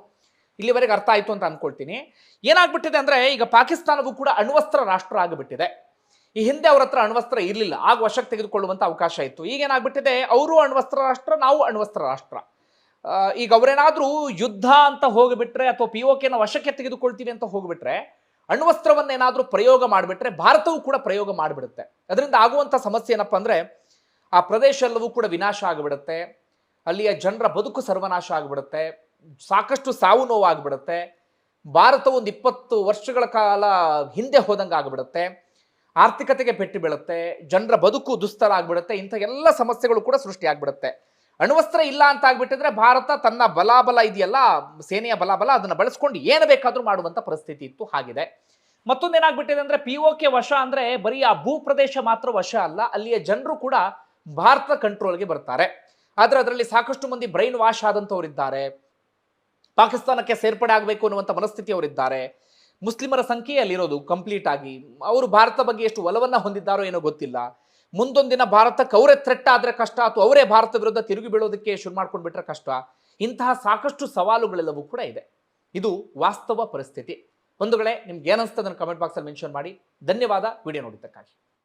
ಇಲ್ಲಿವರೆಗೆ ಅರ್ಥ ಆಯ್ತು ಅಂತ ಅನ್ಕೊಳ್ತೀನಿ. ಏನಾಗ್ಬಿಟ್ಟಿದೆ ಅಂದ್ರೆ ಈಗ ಪಾಕಿಸ್ತಾನವೂ ಕೂಡ ಅಣ್ವಸ್ತ್ರ ರಾಷ್ಟ್ರ ಆಗಿಬಿಟ್ಟಿದೆ. ಈ ಹಿಂದೆ ಅವ್ರ ಹತ್ರ ಅಣ್ವಸ್ತ್ರ ಇರಲಿಲ್ಲ. ಆಗ ವಶಕ್ಕೆ ತೆಗೆದುಕೊಳ್ಳುವಂತ ಅವಕಾಶ ಇತ್ತು. ಈಗ ಏನಾಗ್ಬಿಟ್ಟಿದೆ? ಅವರು ಅಣ್ವಸ್ತ್ರ ರಾಷ್ಟ್ರ, ನಾವು ಅಣ್ವಸ್ತ್ರ ರಾಷ್ಟ್ರ. ಈಗ ಅವರೇನಾದರೂ ಯುದ್ಧ ಅಂತ ಹೋಗಿಬಿಟ್ರೆ ಅಥವಾ ಪಿ ಓ ಕೆನ ವಶಕ್ಕೆ ತೆಗೆದುಕೊಳ್ತೀವಿ ಅಂತ ಹೋಗಿಬಿಟ್ರೆ ಅಣ್ವಸ್ತ್ರವನ್ನೇನಾದರೂ ಪ್ರಯೋಗ ಮಾಡಿಬಿಟ್ರೆ ಭಾರತವು ಕೂಡ ಪ್ರಯೋಗ ಮಾಡಿಬಿಡುತ್ತೆ. ಅದರಿಂದ ಆಗುವಂಥ ಸಮಸ್ಯೆ ಏನಪ್ಪ ಅಂದ್ರೆ ಆ ಪ್ರದೇಶ ಎಲ್ಲವೂ ಕೂಡ ವಿನಾಶ ಆಗಿಬಿಡುತ್ತೆ. ಅಲ್ಲಿಯ ಜನರ ಬದುಕು ಸರ್ವನಾಶ ಆಗಿಬಿಡುತ್ತೆ. ಸಾಕಷ್ಟು ಸಾವು ನೋವು ಆಗಿಬಿಡುತ್ತೆ. ಭಾರತ ಒಂದು ಇಪ್ಪತ್ತು ವರ್ಷಗಳ ಕಾಲ ಹಿಂದೆ ಹೋದಂಗೆ ಆಗಿಬಿಡುತ್ತೆ. ಆರ್ಥಿಕತೆಗೆ ಪೆಟ್ಟು ಬೀಳುತ್ತೆ. ಜನರ ಬದುಕು ದುಸ್ತರ ಆಗಿಬಿಡುತ್ತೆ. ಇಂಥ ಎಲ್ಲ ಸಮಸ್ಯೆಗಳು ಕೂಡ ಸೃಷ್ಟಿ ಆಗ್ಬಿಡುತ್ತೆ. ಅಣ್ವಸ್ತ್ರ ಇಲ್ಲ ಅಂತ ಆಗ್ಬಿಟ್ಟಿದ್ರೆ ಭಾರತ ತನ್ನ ಬಲಾಬಲ ಇದೆಯಲ್ಲ, ಸೇನೆಯ ಬಲಾಬಲ ಅದನ್ನು ಬಳಸ್ಕೊಂಡು ಏನು ಬೇಕಾದರೂ ಮಾಡುವಂಥ ಪರಿಸ್ಥಿತಿ ಇತ್ತು, ಹಾಗಿದೆ. ಮತ್ತೊಂದೇನಾಗ್ಬಿಟ್ಟಿದೆ ಅಂದ್ರೆ ಪಿ ಕೆ ವಶ ಅಂದ್ರೆ ಬರೀ ಆ ಭೂ ಪ್ರದೇಶ ಮಾತ್ರ ವಶ ಅಲ್ಲ, ಅಲ್ಲಿಯ ಜನರು ಕೂಡ ಭಾರತ ಕಂಟ್ರೋಲ್ಗೆ ಬರ್ತಾರೆ. ಆದರೆ ಅದರಲ್ಲಿ ಸಾಕಷ್ಟು ಮಂದಿ ಬ್ರೈನ್ ವಾಶ್ ಆದಂಥವರಿದ್ದಾರೆ ಪಾಕಿಸ್ತಾನಕ್ಕೆ ಸೇರ್ಪಡೆ ಆಗಬೇಕು ಅನ್ನುವಂಥ ಮನಸ್ಥಿತಿಯವರಿದ್ದಾರೆ ಮುಸ್ಲಿಮರ ಸಂಖ್ಯೆಯಲ್ಲಿರೋದು ಕಂಪ್ಲೀಟ್ ಆಗಿ ಅವರು ಭಾರತ ಬಗ್ಗೆ ಎಷ್ಟು ಒಲವನ್ನು ಹೊಂದಿದ್ದಾರೋ ಏನೋ ಗೊತ್ತಿಲ್ಲ. ಮುಂದೊಂದಿನ ಭಾರತಕ್ಕೆ ಅವರೇ ಥ್ರೆಟ್ ಆದರೆ ಕಷ್ಟ, ಅಥವಾ ಅವರೇ ಭಾರತ ವಿರುದ್ಧ ತಿರುಗಿ ಬೀಳೋದಕ್ಕೆ ಶುರು ಮಾಡ್ಕೊಂಡ್ಬಿಟ್ರೆ ಕಷ್ಟ. ಇಂತಹ ಸಾಕಷ್ಟು ಸವಾಲುಗಳೆಲ್ಲವೂ ಕೂಡ ಇದೆ. ಇದು ವಾಸ್ತವ ಪರಿಸ್ಥಿತಿ. ಒಂದು ವೇಳೆ ನಿಮ್ಗೆ ಏನಿಸ್ತದೆ ಅದನ್ನು ಕಮೆಂಟ್ ಬಾಕ್ಸಲ್ಲಿ ಮೆನ್ಷನ್ ಮಾಡಿ. ಧನ್ಯವಾದ. ವಿಡಿಯೋ ನೋಡಿದ್ದಕ್ಕಾಗಿ.